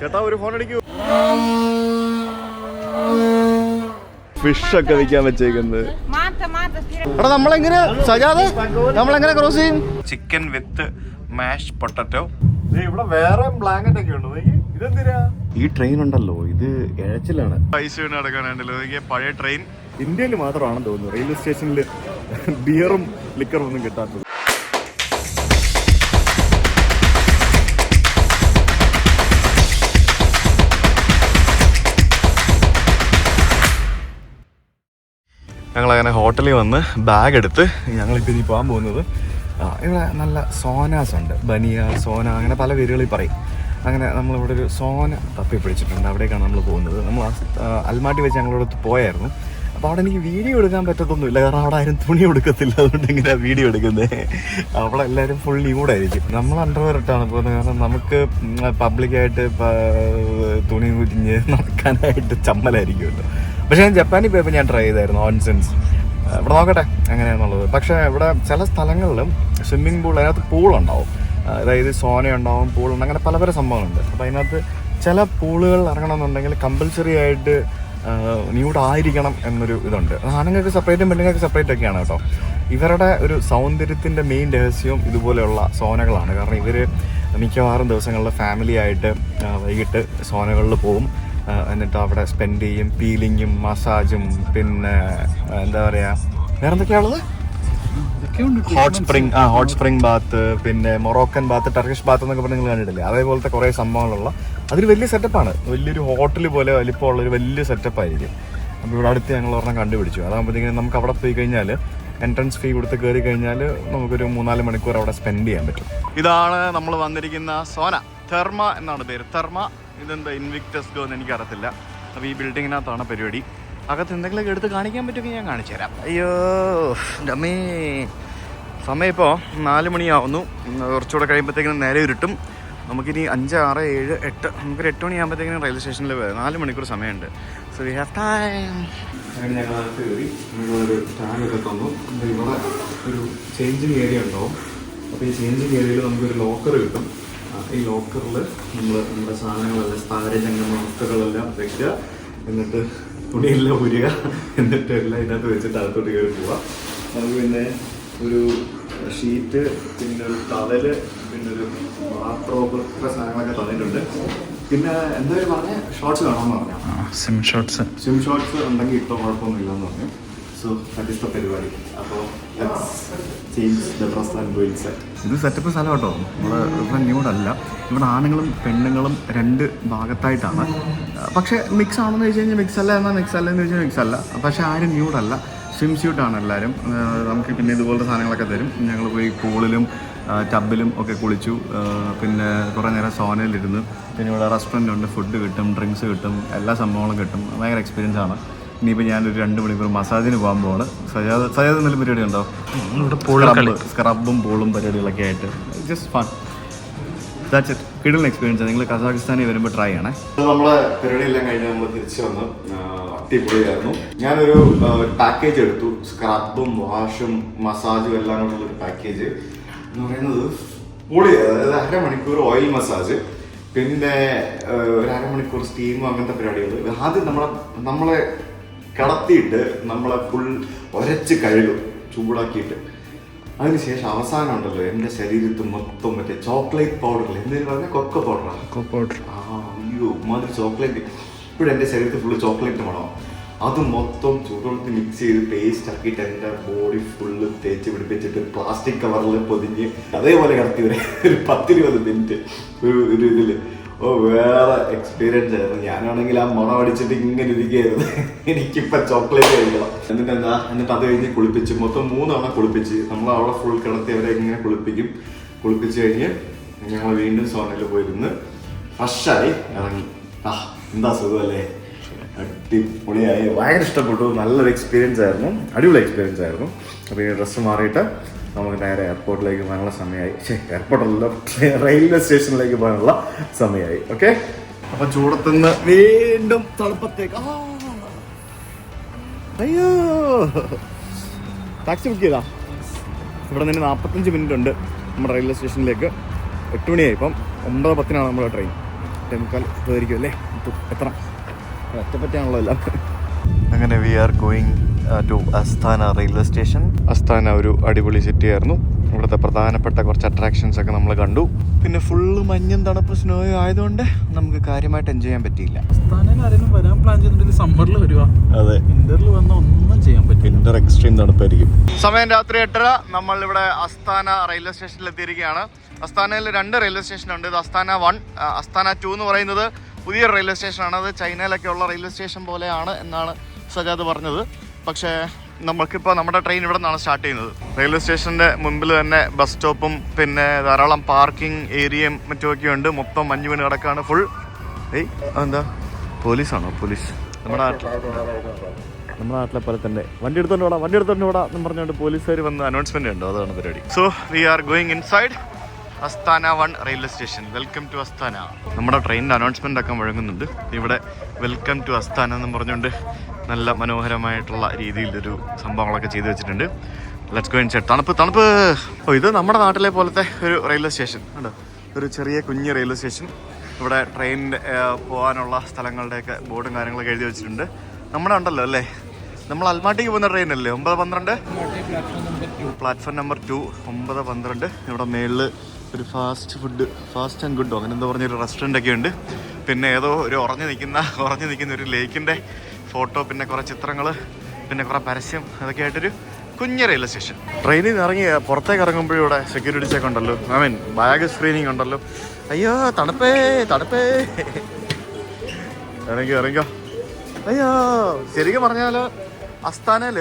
ചേട്ടാ ഒരു phone അടിക്കൂ. Fish ഒക്കെ വിൽക്കാൻ വെച്ചേക്കുന്നത്. എടാ നമ്മളെങ്ങനെ സജാദ് നമ്മളെങ്ങനെ ക്രോസ് ചെയ്യും? ചിക്കൻ വിത്ത് മാഷ് പൊട്ടറ്റോ ഇവിടെ വേറെ ബ്ലാങ്കറ്റ് ഒക്കെ ഉണ്ട്. ഇതെന്തിനാ? ഈ ട്രെയിൻ ഉണ്ടല്ലോ ഇത് ഇഴച്ചിലാണ്. പൈസ നടക്കാനുണ്ടല്ലോ പഴയ ട്രെയിൻ ഇന്ത്യയിൽ മാത്രമാണെന്ന് തോന്നുന്നു. റെയിൽവേ സ്റ്റേഷനിൽ ബിയറും ലിക്കറും ഒന്നും കിട്ടാത്തത്. ഞങ്ങളങ്ങനെ ഹോട്ടലിൽ വന്ന് ബാഗ് എടുത്ത് ഞങ്ങളിപ്പോൾ ഇനി പോകാൻ പോകുന്നത്. ഇവിടെ നല്ല സോനാസ് ഉണ്ട്. ബനിയ സോന അങ്ങനെ പല പേരുകളിൽ പറയും. അങ്ങനെ നമ്മളിവിടെ ഒരു സോന തപ്പി പിടിച്ചിട്ടുണ്ട്. അവിടേക്കാണ് നമ്മൾ പോകുന്നത്. നമ്മൾ അൽമാട്ടി വെച്ച് ഞങ്ങളോട് പോയായിരുന്നു. അപ്പോൾ അവിടെ എനിക്ക് വീഡിയോ എടുക്കാൻ പറ്റത്തൊന്നുമില്ല. കാരണം അവിടെ ആരും തുണി എടുക്കത്തില്ല അതുകൊണ്ട് എങ്ങനെയാണ് വീഡിയോ എടുക്കുന്നത് അവിടെ എല്ലാവരും ഫുൾ ന്യൂഡായിരിക്കും നമ്മൾ അണ്ടർവെയർ ഇട്ടാണ് പോകുന്നത്. കാരണം നമുക്ക് പബ്ലിക്കായിട്ട് തുണി ഉരിഞ്ഞ് നടക്കാനായിട്ട് ചമ്മലായിരിക്കുമല്ലോ. പക്ഷേ ഞാൻ ജപ്പാനിൽ പോയപ്പോൾ ഞാൻ ട്രൈ ചെയ്തായിരുന്നു ഓൺസെൻസ് ഇവിടെ നോക്കട്ടെ എങ്ങനെയാണെന്നുള്ളത് പക്ഷേ ഇവിടെ ചില സ്ഥലങ്ങളിലും സ്വിമ്മിംഗ് പൂൾ അതിനകത്ത് പൂളുണ്ടാവും അതായത് സോന ഉണ്ടാവും പൂളുണ്ട് അങ്ങനെ പല പല സംഭവങ്ങളുണ്ട്. അപ്പോൾ അതിനകത്ത് ചില പൂളുകൾ ഇറങ്ങണമെന്നുണ്ടെങ്കിൽ കമ്പൽസറി ആയിട്ട് ന്യൂഡ് ആയിരിക്കണം എന്നൊരു ഇതുണ്ട്. ആണുങ്ങൾക്ക് സെപ്പറേറ്റും പെണ്ണുങ്ങൾക്ക് സെപ്പറേറ്റ് ഒക്കെയാണ് കേട്ടോ. ഇവരുടെ ഒരു സൗന്ദര്യത്തിന്റെ മെയിൻ രഹസ്യവും ഇതുപോലെയുള്ള സോനകളാണ്. കാരണം ഇവർ മിക്കവാറും ദിവസങ്ങളിൽ ഫാമിലി ആയിട്ട് വൈകിട്ട് സോനകളിൽ പോവും. എന്നിട്ട് അവിടെ സ്പെൻഡ് ചെയ്യും പീലിങ്ങും മസാജും പിന്നെ എന്താ പറയുക വേറെ എന്തൊക്കെയാണുള്ളത് ഹോട്ട് സ്പ്രിംഗ് ആ ഹോട്ട് സ്പ്രിംഗ് ബാത്ത് പിന്നെ മൊറോക്കൻ ബാത്ത് ടർക്കിഷ് ബാത്ത് എന്നൊക്കെ പറഞ്ഞ് നിങ്ങൾ കണ്ടിട്ടില്ലേ? അതേപോലത്തെ കുറേ സംഭവങ്ങളുള്ള. അതൊരു വലിയ സെറ്റപ്പാണ് വലിയൊരു ഹോട്ടൽ പോലെ വലിപ്പമുള്ള ഒരു വലിയ സെറ്റപ്പ് ആയിരിക്കും. അപ്പോൾ ഇവിടെ അടുത്ത് ഞങ്ങൾ ഒരെണ്ണം കണ്ടുപിടിച്ചു. അതാകുമ്പോഴത്തേക്കും നമുക്ക് അവിടെ പോയി കഴിഞ്ഞാൽ എൻട്രൻസ് ഫീ കൊടുത്ത് കയറി കഴിഞ്ഞാൽ നമുക്കൊരു മൂന്നാൽ മണിക്കൂർ അവിടെ സ്പെൻഡ് ചെയ്യാൻ പറ്റും. ഇതാണ് നമ്മൾ വന്നിരിക്കുന്ന സോന. തെർമ എന്നാണ് പേര്. തെർമ ഇതെന്താ ഇൻവിക്ടസ് ഗോ എന്ന് എനിക്കറിയത്തില്ല. അപ്പോൾ ഈ ബിൽഡിങ്ങിനകത്താണ് പരിപാടി. അകത്ത് എന്തെങ്കിലുമൊക്കെ എടുത്ത് കാണിക്കാൻ പറ്റുമെങ്കിൽ ഞാൻ കാണിച്ചു തരാം. അയ്യോ ഡമ്മേ. സമയം ഇപ്പോൾ നാല് മണിയാവുന്നു. കുറച്ചുകൂടെ കഴിയുമ്പോഴത്തേക്കിനും നേരെ ഇരുട്ടും. നമുക്കിനി അഞ്ച് ആറ് ഏഴ് എട്ട് നമുക്കൊരു എട്ട് മണിയാകുമ്പോഴത്തേക്കിനും റെയിൽവേ സ്റ്റേഷനിൽ വരാം നാല് മണിക്കൂർ സമയമുണ്ട്. സോ വി ഹാവ് ടൈം ഞങ്ങൾ അകത്ത് കയറി ഒരു ടാഗൊക്കെ തന്നു. ഇവിടെ ഒരു ചേഞ്ചിങ് ഏരിയ ഉണ്ടാവും. അപ്പോൾ ഈ ചേഞ്ചിങ് ഏരിയയിൽ നമുക്കൊരു ലോക്കർ കിട്ടും. ഈ ലോക്കറിൽ നമ്മൾ നമ്മുടെ സാധനങ്ങളെല്ലാം സ്ഥാരജംഗമ വസ്തുക്കളെല്ലാം വെക്കുക. എന്നിട്ട് തുണിയെല്ലാം ഉരുക എന്നിട്ട് എല്ലാം ഇതിനകത്ത് വെച്ചിട്ട് അകത്തോട്ട് കയറി പോവാം നമുക്ക് പിന്നെ ഒരു ഷീറ്റ് പിന്നെ ഒരു തവൽ പിന്നെ ഒരു ബാത്റോബ് ഒക്കെ സാധനങ്ങളൊക്കെ തന്നിട്ടുണ്ട്. പിന്നെ എന്തായാലും പറഞ്ഞ ഷോർട്സ് വേണമെന്ന് പറഞ്ഞു. സിം ഷോർട്സ് സിം ഷോർട്സ് ഉണ്ടെങ്കിൽ ഇപ്പോൾ കുഴപ്പമൊന്നുമില്ലെന്ന് പറഞ്ഞു. ഇത് സെറ്റപ്പ് സ്ഥലം കേട്ടോ നമ്മൾ ഇവിടെ ന്യൂഡല്ല ഇവിടെ ആണുങ്ങളും പെണ്ണുങ്ങളും രണ്ട് ഭാഗത്തായിട്ടാണ്. പക്ഷേ മിക്സ് ആണെന്ന് വെച്ച് കഴിഞ്ഞാൽ മിക്സ് അല്ല എന്നാൽ മിക്സ് അല്ല എന്ന് വെച്ചാൽ മിക്സ് അല്ല. പക്ഷേ ആരും ന്യൂഡല്ല സ്വിം സ്യൂട്ടാണ് എല്ലാവരും നമുക്ക് പിന്നെ ഇതുപോലത്തെ സാധനങ്ങളൊക്കെ തരും. ഞങ്ങൾ പോയി പൂളിലും ടബിലും ഒക്കെ കുളിച്ചു. പിന്നെ കുറേ നേരം സോനയിലിരുന്ന് പിന്നെ ഇവിടെ റെസ്റ്റോറന്റ് ഉണ്ട്. ഫുഡ് കിട്ടും ഡ്രിങ്ക്സ് കിട്ടും എല്ലാ സംഭവങ്ങളും കിട്ടും. ഭയങ്കര എക്സ്പീരിയൻസ് ആണ്. ഇനിയിപ്പോൾ ഞാനൊരു രണ്ട് മണിക്കൂർ മസാജിന് പോകാൻ പോവാണ്. സജാദ് സജാദ് എന്തെങ്കിലും പരിപാടി ഉണ്ടോ? ഇവിടെ പൂൾ സ്ക്രബും പൂളും പരിപാടികളൊക്കെ ആയിട്ട്. ജസ്റ്റ് ഫൺ ദാറ്റ്സ് ഇറ്റ് കിടൽ എക്സ്പീരിയൻസ് നിങ്ങൾ കസാഖിസ്ഥാനിൽ വരുമ്പോൾ ട്രൈ ചെയ്യണേ. നമ്മളെ പരിപാടിയെല്ലാം കഴിഞ്ഞ് നമ്മൾ തിരിച്ചു വന്ന് അടിപൊളിയായിരുന്നു. ഞാനൊരു പാക്കേജ് എടുത്തു. സ്ക്രബും വാഷും മസാജും എല്ലാം കൊണ്ടുള്ള ഒരു പാക്കേജ് എന്ന് പറയുന്നത് പൊളി അതായത് അരമണിക്കൂർ ഓയിൽ മസാജ് പിന്നെ ഒരു അരമണിക്കൂർ സ്റ്റീമും അങ്ങനത്തെ പരിപാടികൾ ആദ്യം നമ്മളെ നമ്മളെ കടത്തിയിട്ട് നമ്മളെ ഫുൾ ഒരച്ച് കഴുകും ചൂടാക്കിയിട്ട്. അതിനുശേഷം അവസാനം ഉണ്ടല്ലോ എന്റെ ശരീരത്ത് മൊത്തം മറ്റേ ചോക്ലേറ്റ് പൗഡർ എന്തെങ്കിലും പറഞ്ഞാൽ കൊക്ക പൗഡറാണ് പൗഡർ ആ അയ്യോ മാതിരി ചോക്ലേറ്റ് ഇപ്പോഴും എന്റെ ശരീരത്തിൽ ഫുള്ള് ചോക്ലേറ്റ് മണം അത് മൊത്തം ചൂടുവെള്ളത്തിൽ മിക്സ് ചെയ്ത് പേസ്റ്റ് ആക്കിയിട്ട് എന്റെ ബോഡി ഫുള്ള് തേച്ച് പിടിപ്പിച്ചിട്ട് പ്ലാസ്റ്റിക് കവറിൽ പൊതിഞ്ഞ് അതേപോലെ കടത്തി വരെ ഒരു പത്തിരുപത് മിനിറ്റ് ഒരു ഒരു ഇതിൽ ഓ വേറെ എക്സ്പീരിയൻസ് ആയിരുന്നു. ഞാനാണെങ്കിൽ ആ മണം അടിച്ചിട്ട് ഇങ്ങനെ ഇരിക്കുകയായിരുന്നു. എനിക്കിപ്പോൾ ചോക്ലേറ്റ് കഴിക്കണം. എന്നിട്ട് എന്താ? എന്നിട്ട് അത് കഴിഞ്ഞ് കുളിപ്പിച്ച് മൊത്തം മൂന്നവണ കുളിപ്പിച്ച്. നമ്മൾ അവിടെ ഫുൾ കിടത്തി അവരെ ഇങ്ങനെ കുളിപ്പിക്കും. കുളിപ്പിച്ച് കഴിഞ്ഞ് ഞങ്ങൾ വീണ്ടും സോണയിൽ പോയിരുന്ന് ഫ്രഷായി ഇറങ്ങി. ആ എന്താ സുഖമല്ലേ? അടിപൊളിയായി. ഭയങ്കര ഇഷ്ടപ്പെട്ടു. നല്ലൊരു എക്സ്പീരിയൻസ് ആയിരുന്നു. അടിപൊളി എക്സ്പീരിയൻസ് ആയിരുന്നു. അപ്പോൾ ഈ ഡ്രസ്സ് മാറിയിട്ട് നമുക്ക് നേരെ എയർപോർട്ടിലേക്ക് പോകാനുള്ള സമയമായി. എയർപോർട്ടല്ല റെയിൽവേ സ്റ്റേഷനിലേക്ക് പോകാനുള്ള സമയമായി. ഓക്കെ അപ്പോൾ ചൂടത്തുനിന്ന് വീണ്ടും തണുപ്പത്തേക്ക്. അയ്യോ. ടാക്സി ബുക്ക് ചെയ്താ? ഇവിടെ നിന്ന് നാൽപ്പത്തഞ്ച് മിനിറ്റ് ഉണ്ട് നമ്മുടെ റെയിൽവേ സ്റ്റേഷനിലേക്ക് എട്ട് മണിയായി ഇപ്പം. ഒമ്പത് പത്തിനാണ് നമ്മുടെ ട്രെയിൻ ടെമുക്കാൽ മുക്കാൽ ഇതായിരിക്കും അല്ലേ? എത്ര ഒറ്റപ്പറ്റാണല്ലോ എല്ലാം. അങ്ങനെ we are going to Astana railway station. Astana ഒരു അടിപൊളി സിറ്റി ആയിരുന്നു ഇവിടുത്തെ പ്രധാനപ്പെട്ട കുറച്ച് അട്രാക്ഷൻസ് ഒക്കെ നമ്മൾ കണ്ടു. പിന്നെ ഫുള്ള് മഞ്ഞും തണുപ്പ് സ്നോയും ആയതുകൊണ്ട് നമുക്ക് കാര്യമായിട്ട് എൻജോയ് ചെയ്യാൻ പറ്റിയില്ല. ആരെങ്കിലും വരാൻ പ്ലാൻ ചെയ്തിട്ടുണ്ടെങ്കിൽ സമ്മറിൽ വരുവാ. അതെ. വിന്ററിൽ വന്ന ഒന്നും ചെയ്യാൻ പറ്റില്ല. വിന്റർ എക്സ്ട്രീം തണുപ്പായിരിക്കും. സമയം രാത്രി എട്ടര. നമ്മൾ ഇവിടെ അസ്താന റെയിൽവേ സ്റ്റേഷനിൽ എത്തിയിരിക്കുകയാണ്. അസ്താനയിൽ രണ്ട് റെയിൽവേ സ്റ്റേഷൻ ഉണ്ട്. ഇത് അസ്താന വൺ അസ്താന ടു എന്ന് പറയുന്നത് പുതിയ റെയിൽവേ സ്റ്റേഷനാണ്. അത് ചൈനയിലൊക്കെ ഉള്ള റെയിൽവേ സ്റ്റേഷൻ പോലെയാണ് എന്നാണ് സജാദ് പറഞ്ഞത്. പക്ഷേ നമുക്കിപ്പോൾ നമ്മുടെ ട്രെയിൻ ഇവിടെ നിന്നാണ് സ്റ്റാർട്ട് ചെയ്യുന്നത്. റെയിൽവേ സ്റ്റേഷന്റെ മുൻപിൽ തന്നെ ബസ് സ്റ്റോപ്പും പിന്നെ ധാരാളം പാർക്കിംഗ് ഏരിയയും മറ്റുമൊക്കെ ഉണ്ട്. മൊത്തം മഞ്ഞ് വീണ് കിടക്കാണ് ഫുൾ ഏയ് അതെന്താ? പോലീസാണോ? പോലീസ്. നമ്മുടെ നാട്ടിൽ നമ്മുടെ നാട്ടിലെ പോലെ തന്നെ. വണ്ടി എടുത്തോണ്ട് വിടാം വണ്ടി എടുത്തോണ്ട് വിടാം എന്ന് പറഞ്ഞുകൊണ്ട് പോലീസുകാർ വന്ന് അനൗൺസ്മെന്റ് ഉണ്ടോ അതാണ് പരിപാടി. So we are going inside Astana one railway station welcome to Astana നമ്മുടെ ട്രെയിനിന്റെ അനൗൺസ്മെന്റ് ഒക്കെ മുഴങ്ങുന്നുണ്ട്. ഇവിടെ വെൽക്കം ടു അസ്താന എന്ന് പറഞ്ഞുകൊണ്ട് നല്ല മനോഹരമായിട്ടുള്ള രീതിയിലൊരു സംഭവങ്ങളൊക്കെ ചെയ്തു വെച്ചിട്ടുണ്ട്. ലെറ്റ്സ് ഗോ ഇൻസൈഡ് തണുപ്പ് തണുപ്പ്. ഓ ഇത് നമ്മുടെ നാട്ടിലെ പോലത്തെ ഒരു റെയിൽവേ സ്റ്റേഷൻ. കണ്ടോ? ഒരു ചെറിയ കുഞ്ഞ് റെയിൽവേ സ്റ്റേഷൻ. ഇവിടെ ട്രെയിനിന്റെ പോകാനുള്ള സ്ഥലങ്ങളുടെയൊക്കെ ബോർഡും കാര്യങ്ങളൊക്കെ എഴുതി വെച്ചിട്ടുണ്ട്. നമ്മുടെ ഉണ്ടല്ലോ അല്ലേ? നമ്മൾ അൽമാട്ടിക്ക് പോകുന്ന ട്രെയിൻ അല്ലേ? ഒമ്പത് പന്ത്രണ്ട്? പ്ലാറ്റ്ഫോം നമ്പർ ടു ഒമ്പത് പന്ത്രണ്ട്. ഇവിടെ മേളിൽ ഒരു ഫാസ്റ്റ് ഫുഡ് ഫാസ്റ്റ് ആൻഡ് ഗുഡോ അങ്ങനെ എന്താ പറഞ്ഞൊരു റെസ്റ്റോറന്റ് ഒക്കെ ഉണ്ട്. പിന്നെ ഏതോ ഒരു ഉറഞ്ഞു നിൽക്കുന്ന ഉറഞ്ഞു നിൽക്കുന്ന ഒരു ലേക്കിന്റെ ഫോട്ടോ പിന്നെ കുറേ ചിത്രങ്ങൾ പിന്നെ കുറേ പരസ്യം അതൊക്കെ ആയിട്ടൊരു കുഞ്ഞ് റെയിൽവേ സ്റ്റേഷൻ ട്രെയിനിൽ നിന്ന് ഇറങ്ങി പുറത്തേക്ക് ഇറങ്ങുമ്പോഴും ഇവിടെ സെക്യൂരിറ്റി ചെക്ക് ഉണ്ടല്ലോ. ഐ മീൻ ബാഗ് സ്ക്രീനിങ് ഉണ്ടല്ലോ. അയ്യോ തണുപ്പേ തണുപ്പേ. ഇറങ്ങിയോ ഇറങ്ങിയോ അയ്യോ ശരിക്കും പറഞ്ഞാൽ അസ്താനയിൽ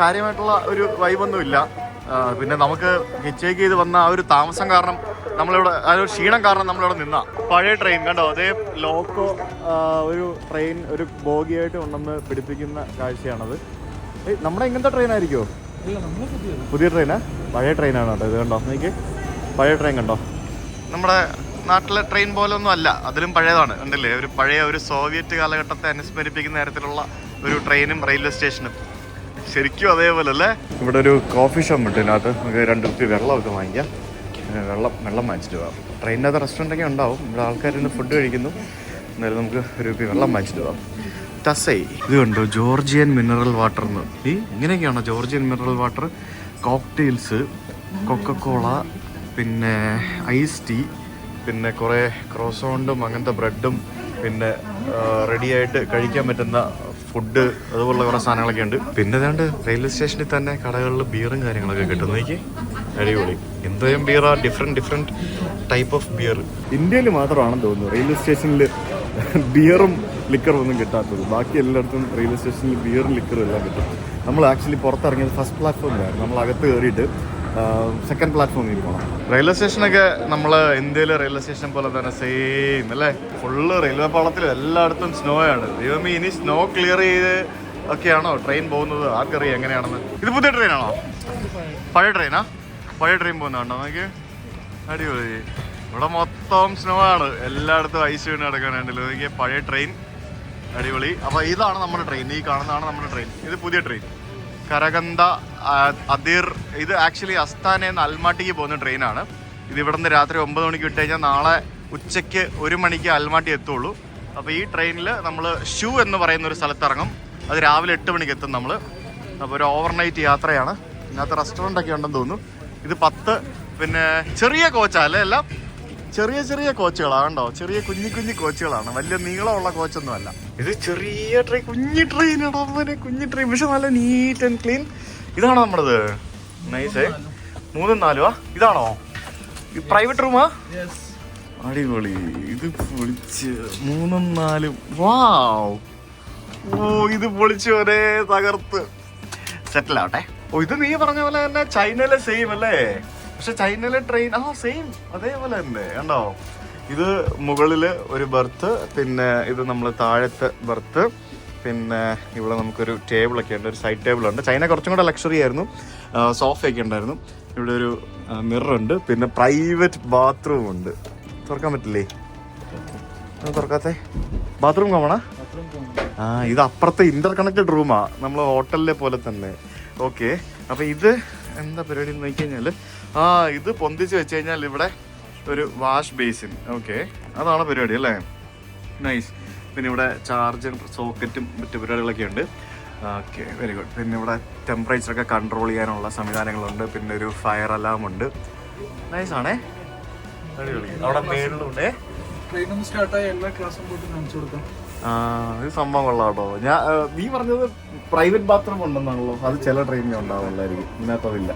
കാര്യമായിട്ടുള്ള ഒരു വൈബൊന്നുമില്ല പിന്നെ നമുക്ക് ഹിച്ചേക്ക് ചെയ്ത് വന്ന ആ ഒരു താമസം കാരണം നമ്മളിവിടെ ആ ഒരു ക്ഷീണം കാരണം നമ്മളിവിടെ നിന്ന. പഴയ ട്രെയിൻ കണ്ടോ? അതേ ലോക്കോ ഒരു ട്രെയിൻ ഒരു ബോഗിയായിട്ട് കൊണ്ടുവന്ന് പിടിപ്പിക്കുന്ന കാഴ്ചയാണത്. നമ്മുടെ ഇങ്ങനത്തെ ട്രെയിൻ ആയിരിക്കുമോ പുതിയ ട്രെയിനാ പഴയ ട്രെയിനാണ് കേട്ടോ ഇത് കണ്ടോ? എനിക്ക് പഴയ ട്രെയിൻ കണ്ടോ? നമ്മുടെ നാട്ടിലെ ട്രെയിൻ പോലെ ഒന്നും അല്ല. അതിലും പഴയതാണ്. ഉണ്ടല്ലേ ഒരു പഴയ ഒരു സോവിയറ്റ് കാലഘട്ടത്തെ അനുസ്മരിപ്പിക്കുന്ന തരത്തിലുള്ള ഒരു ട്രെയിനും റെയിൽവേ സ്റ്റേഷനും ശരിക്കും അതേപോലെ അല്ലേ ഇവിടെ ഒരു കോഫി ഷോപ്പ് ഉണ്ട് ഇതിനകത്ത്. നമുക്ക് രണ്ട് കുപ്പി വെള്ളമൊക്കെ വാങ്ങിക്കാം. വെള്ളം വെള്ളം വാങ്ങിച്ചിട്ട് പോകാം ട്രെയിനിനകത്ത് റെസ്റ്റോറന്റ് ഒക്കെ ഉണ്ടാവും. ഇവിടെ ആൾക്കാർ ഇന്ന് ഫുഡ് കഴിക്കുന്നു. എന്നാലും നമുക്ക് ഒരു കുപ്പി വെള്ളം വാങ്ങിച്ചിട്ട് പോകാം തസൈ ഇത് കണ്ടോ? ജോർജിയൻ മിനറൽ വാട്ടർ എന്ന്. ഈ ഇങ്ങനെയൊക്കെയാണോ Georgian mineral water cocktails Coca Cola പിന്നെ ഐസ് ടീ പിന്നെ കുറേ ക്രോസോണ്ടും അങ്ങനത്തെ ബ്രെഡും പിന്നെ റെഡിയായിട്ട് കഴിക്കാൻ പറ്റുന്ന ഫുഡ് അതുപോലുള്ള കുറേ സാധനങ്ങളൊക്കെ ഉണ്ട്. പിന്നെ ഏതാണ്ട് റെയിൽവേ സ്റ്റേഷനിൽ തന്നെ കടകളിൽ ബിയറും കാര്യങ്ങളൊക്കെ കിട്ടും. നോക്കി അടിപൊളി. എന്തോരം ബിയറാ different different type of beer ഇന്ത്യയിൽ മാത്രമാണെന്ന് തോന്നുന്നു റെയിൽവേ സ്റ്റേഷനിൽ ബിയറും ലിക്കറും ഒന്നും കിട്ടാത്തത്. ബാക്കി എല്ലായിടത്തും റെയിൽവേ സ്റ്റേഷനിൽ ബിയറും ലിക്കറും എല്ലാം കിട്ടും. നമ്മൾ ആക്ച്വലി പുറത്തിറങ്ങിയത് ഫസ്റ്റ് പ്ലാറ്റ്ഫോമിലായിരുന്നു നമ്മൾ അകത്ത് കയറിയിട്ട് സെക്കൻഡ് പ്ലാറ്റ്ഫോമിൽ പോകണം റെയിൽവേ സ്റ്റേഷനൊക്കെ നമ്മൾ ഇന്ത്യയിലെ റെയിൽവേ സ്റ്റേഷൻ പോലെ തന്നെ സെയിം അല്ലേ? ഫുള്ള് റെയിൽവേ പാളത്തിൽ എല്ലായിടത്തും സ്നോ ആണ്. ദൈവമേ ഇനി സ്നോ ക്ലിയർ ചെയ്ത് ഒക്കെയാണോ ട്രെയിൻ പോകുന്നത്? ആർക്കറിയാം എങ്ങനെയാണെന്ന്. ഇത് പുതിയ ട്രെയിനാണോ പഴയ ട്രെയിനാ പഴയ ട്രെയിൻ പോകുന്നതാണോ നമുക്ക് അടിപൊളി. ഇവിടെ മൊത്തം സ്നോ ആണ്. എല്ലായിടത്തും ഐസ് വീണ് കിടക്കാനുണ്ടല്ലോ നോക്കിയ പഴയ ട്രെയിൻ അടിപൊളി. അപ്പോൾ ഇതാണ് നമ്മുടെ ട്രെയിൻ ഈ കാണുന്നതാണ് നമ്മുടെ ട്രെയിൻ ഇത് പുതിയ ട്രെയിൻ കരകന്ത അതിർ ഇത് ആക്ച്വലി അസ്താനയിൽ അൽമാട്ടിക്ക് പോകുന്ന ട്രെയിനാണ് ഇത് ഇവിടെ നിന്ന് രാത്രി ഒമ്പത് മണിക്ക് വിട്ട് കഴിഞ്ഞാൽ നാളെ ഉച്ചയ്ക്ക് ഒരു മണിക്ക് അൽമാട്ടി എത്തുള്ളൂ. അപ്പോൾ ഈ ട്രെയിനിൽ നമ്മൾ ഷൂ എന്ന് പറയുന്ന ഒരു സ്ഥലത്ത് ഇറങ്ങും അത് രാവിലെ എട്ട് മണിക്ക് എത്തും നമ്മൾ അപ്പോൾ ഒരു ഓവർനൈറ്റ് യാത്രയാണ്. ഇതിനകത്ത് റെസ്റ്റോറന്റ് ഒക്കെ ഉണ്ടെന്ന് തോന്നുന്നു. ഇത് പത്ത് പിന്നെ ചെറിയ കോച്ചാ എല്ലാം? ചെറിയ ചെറിയ കോച്ചുകളാണ് കണ്ടോ ചെറിയ കുഞ്ഞി കുഞ്ഞി കോച്ചുകളാണ്. വലിയ നീളമുള്ള കോച്ചൊന്നുമല്ല. ഇത് ചെറിയ ട്രെയിൻ കുഞ്ഞി ട്രെയിൻ കുഞ്ഞി ട്രെയിൻ പക്ഷെ നല്ല നീറ്റ് ആൻഡ് ക്ലീൻ. ഇതാണോ നമ്മളത്? നൈസേ. മൂന്നും നാലുവാ? ഇതാണോ? പ്രൈവറ്റ് റൂമാ? അടിപൊളി. ഇത് പൊളിച്ച് മൂന്നും നാലും. വാവ്. ഓ ഇത് പൊളിച്ച് ഒരേ തകർത്ത്. സെറ്റിൽ ആവട്ടെ. ഓ ഇത് നീ പറഞ്ഞ പോലെ തന്നെ ചൈനയിലെ സെയിം അല്ലേ? പക്ഷെ ചൈനയിലെ ട്രെയിൻ ആ സെയിം അതേപോലെ തന്നെ കണ്ടോ? ഇത് മുകളിൽ ഒരു ബർത്ത് പിന്നെ ഇത് നമ്മൾ താഴത്തെ ബർത്ത് പിന്നെ ഇവിടെ നമുക്കൊരു ടേബിളൊക്കെ ഉണ്ട് ഒരു സൈഡ് ടേബിൾ ഉണ്ട്. ചൈന കുറച്ചും കൂടെ ലക്ഷറി ആയിരുന്നു. സോഫയൊക്കെ ഉണ്ടായിരുന്നു. ഇവിടെ ഒരു മിറർ ഉണ്ട്. പിന്നെ പ്രൈവറ്റ് ബാത്റൂം ഉണ്ട്. തുറക്കാൻ പറ്റില്ലേ? തുറക്കാത്ത. ബാത്റൂം കോമണാ ആ? ഇത് അപ്പുറത്തെ ഇന്റർ കണക്റ്റഡ് റൂമാ നമ്മൾ ഹോട്ടലിലെ പോലെ തന്നെ. ഓക്കെ അപ്പൊ ഇത് എന്താ പരിപാടി എന്ന് നോക്കി കഴിഞ്ഞാൽ ആ ഇത് പൊന്തിച്ച് വെച്ച് കഴിഞ്ഞാൽ ഇവിടെ ഒരു വാഷ് ബേസിൻ. ഓക്കെ. അതാണ് പരിപാടി അല്ലേ? നൈസ് പിന്നെ ഇവിടെ ചാർജർ സോക്കറ്റും മറ്റു പരിപാടികളൊക്കെ ഉണ്ട്. ഓക്കെ വെരി ഗുഡ് പിന്നെ ഇവിടെ ടെമ്പറേച്ചറൊക്കെ കൺട്രോൾ ചെയ്യാനുള്ള സംവിധാനങ്ങളുണ്ട്. പിന്നെ ഒരു ഫയർ അലാം ഉണ്ട്. നൈസ് ആണേ. അവിടെ മേളിലുണ്ടേ. ആ ഇത് സംഭവം കൊള്ളാട്ടോ. ഞാൻ നീ പറഞ്ഞത് പ്രൈവറ്റ് ബാത്റൂം ഉണ്ടെന്നാണല്ലോ. അത് ചില ട്രെയിനിൽ ഉണ്ടാവുള്ളായിരിക്കും ഇതിനകത്തതില്ല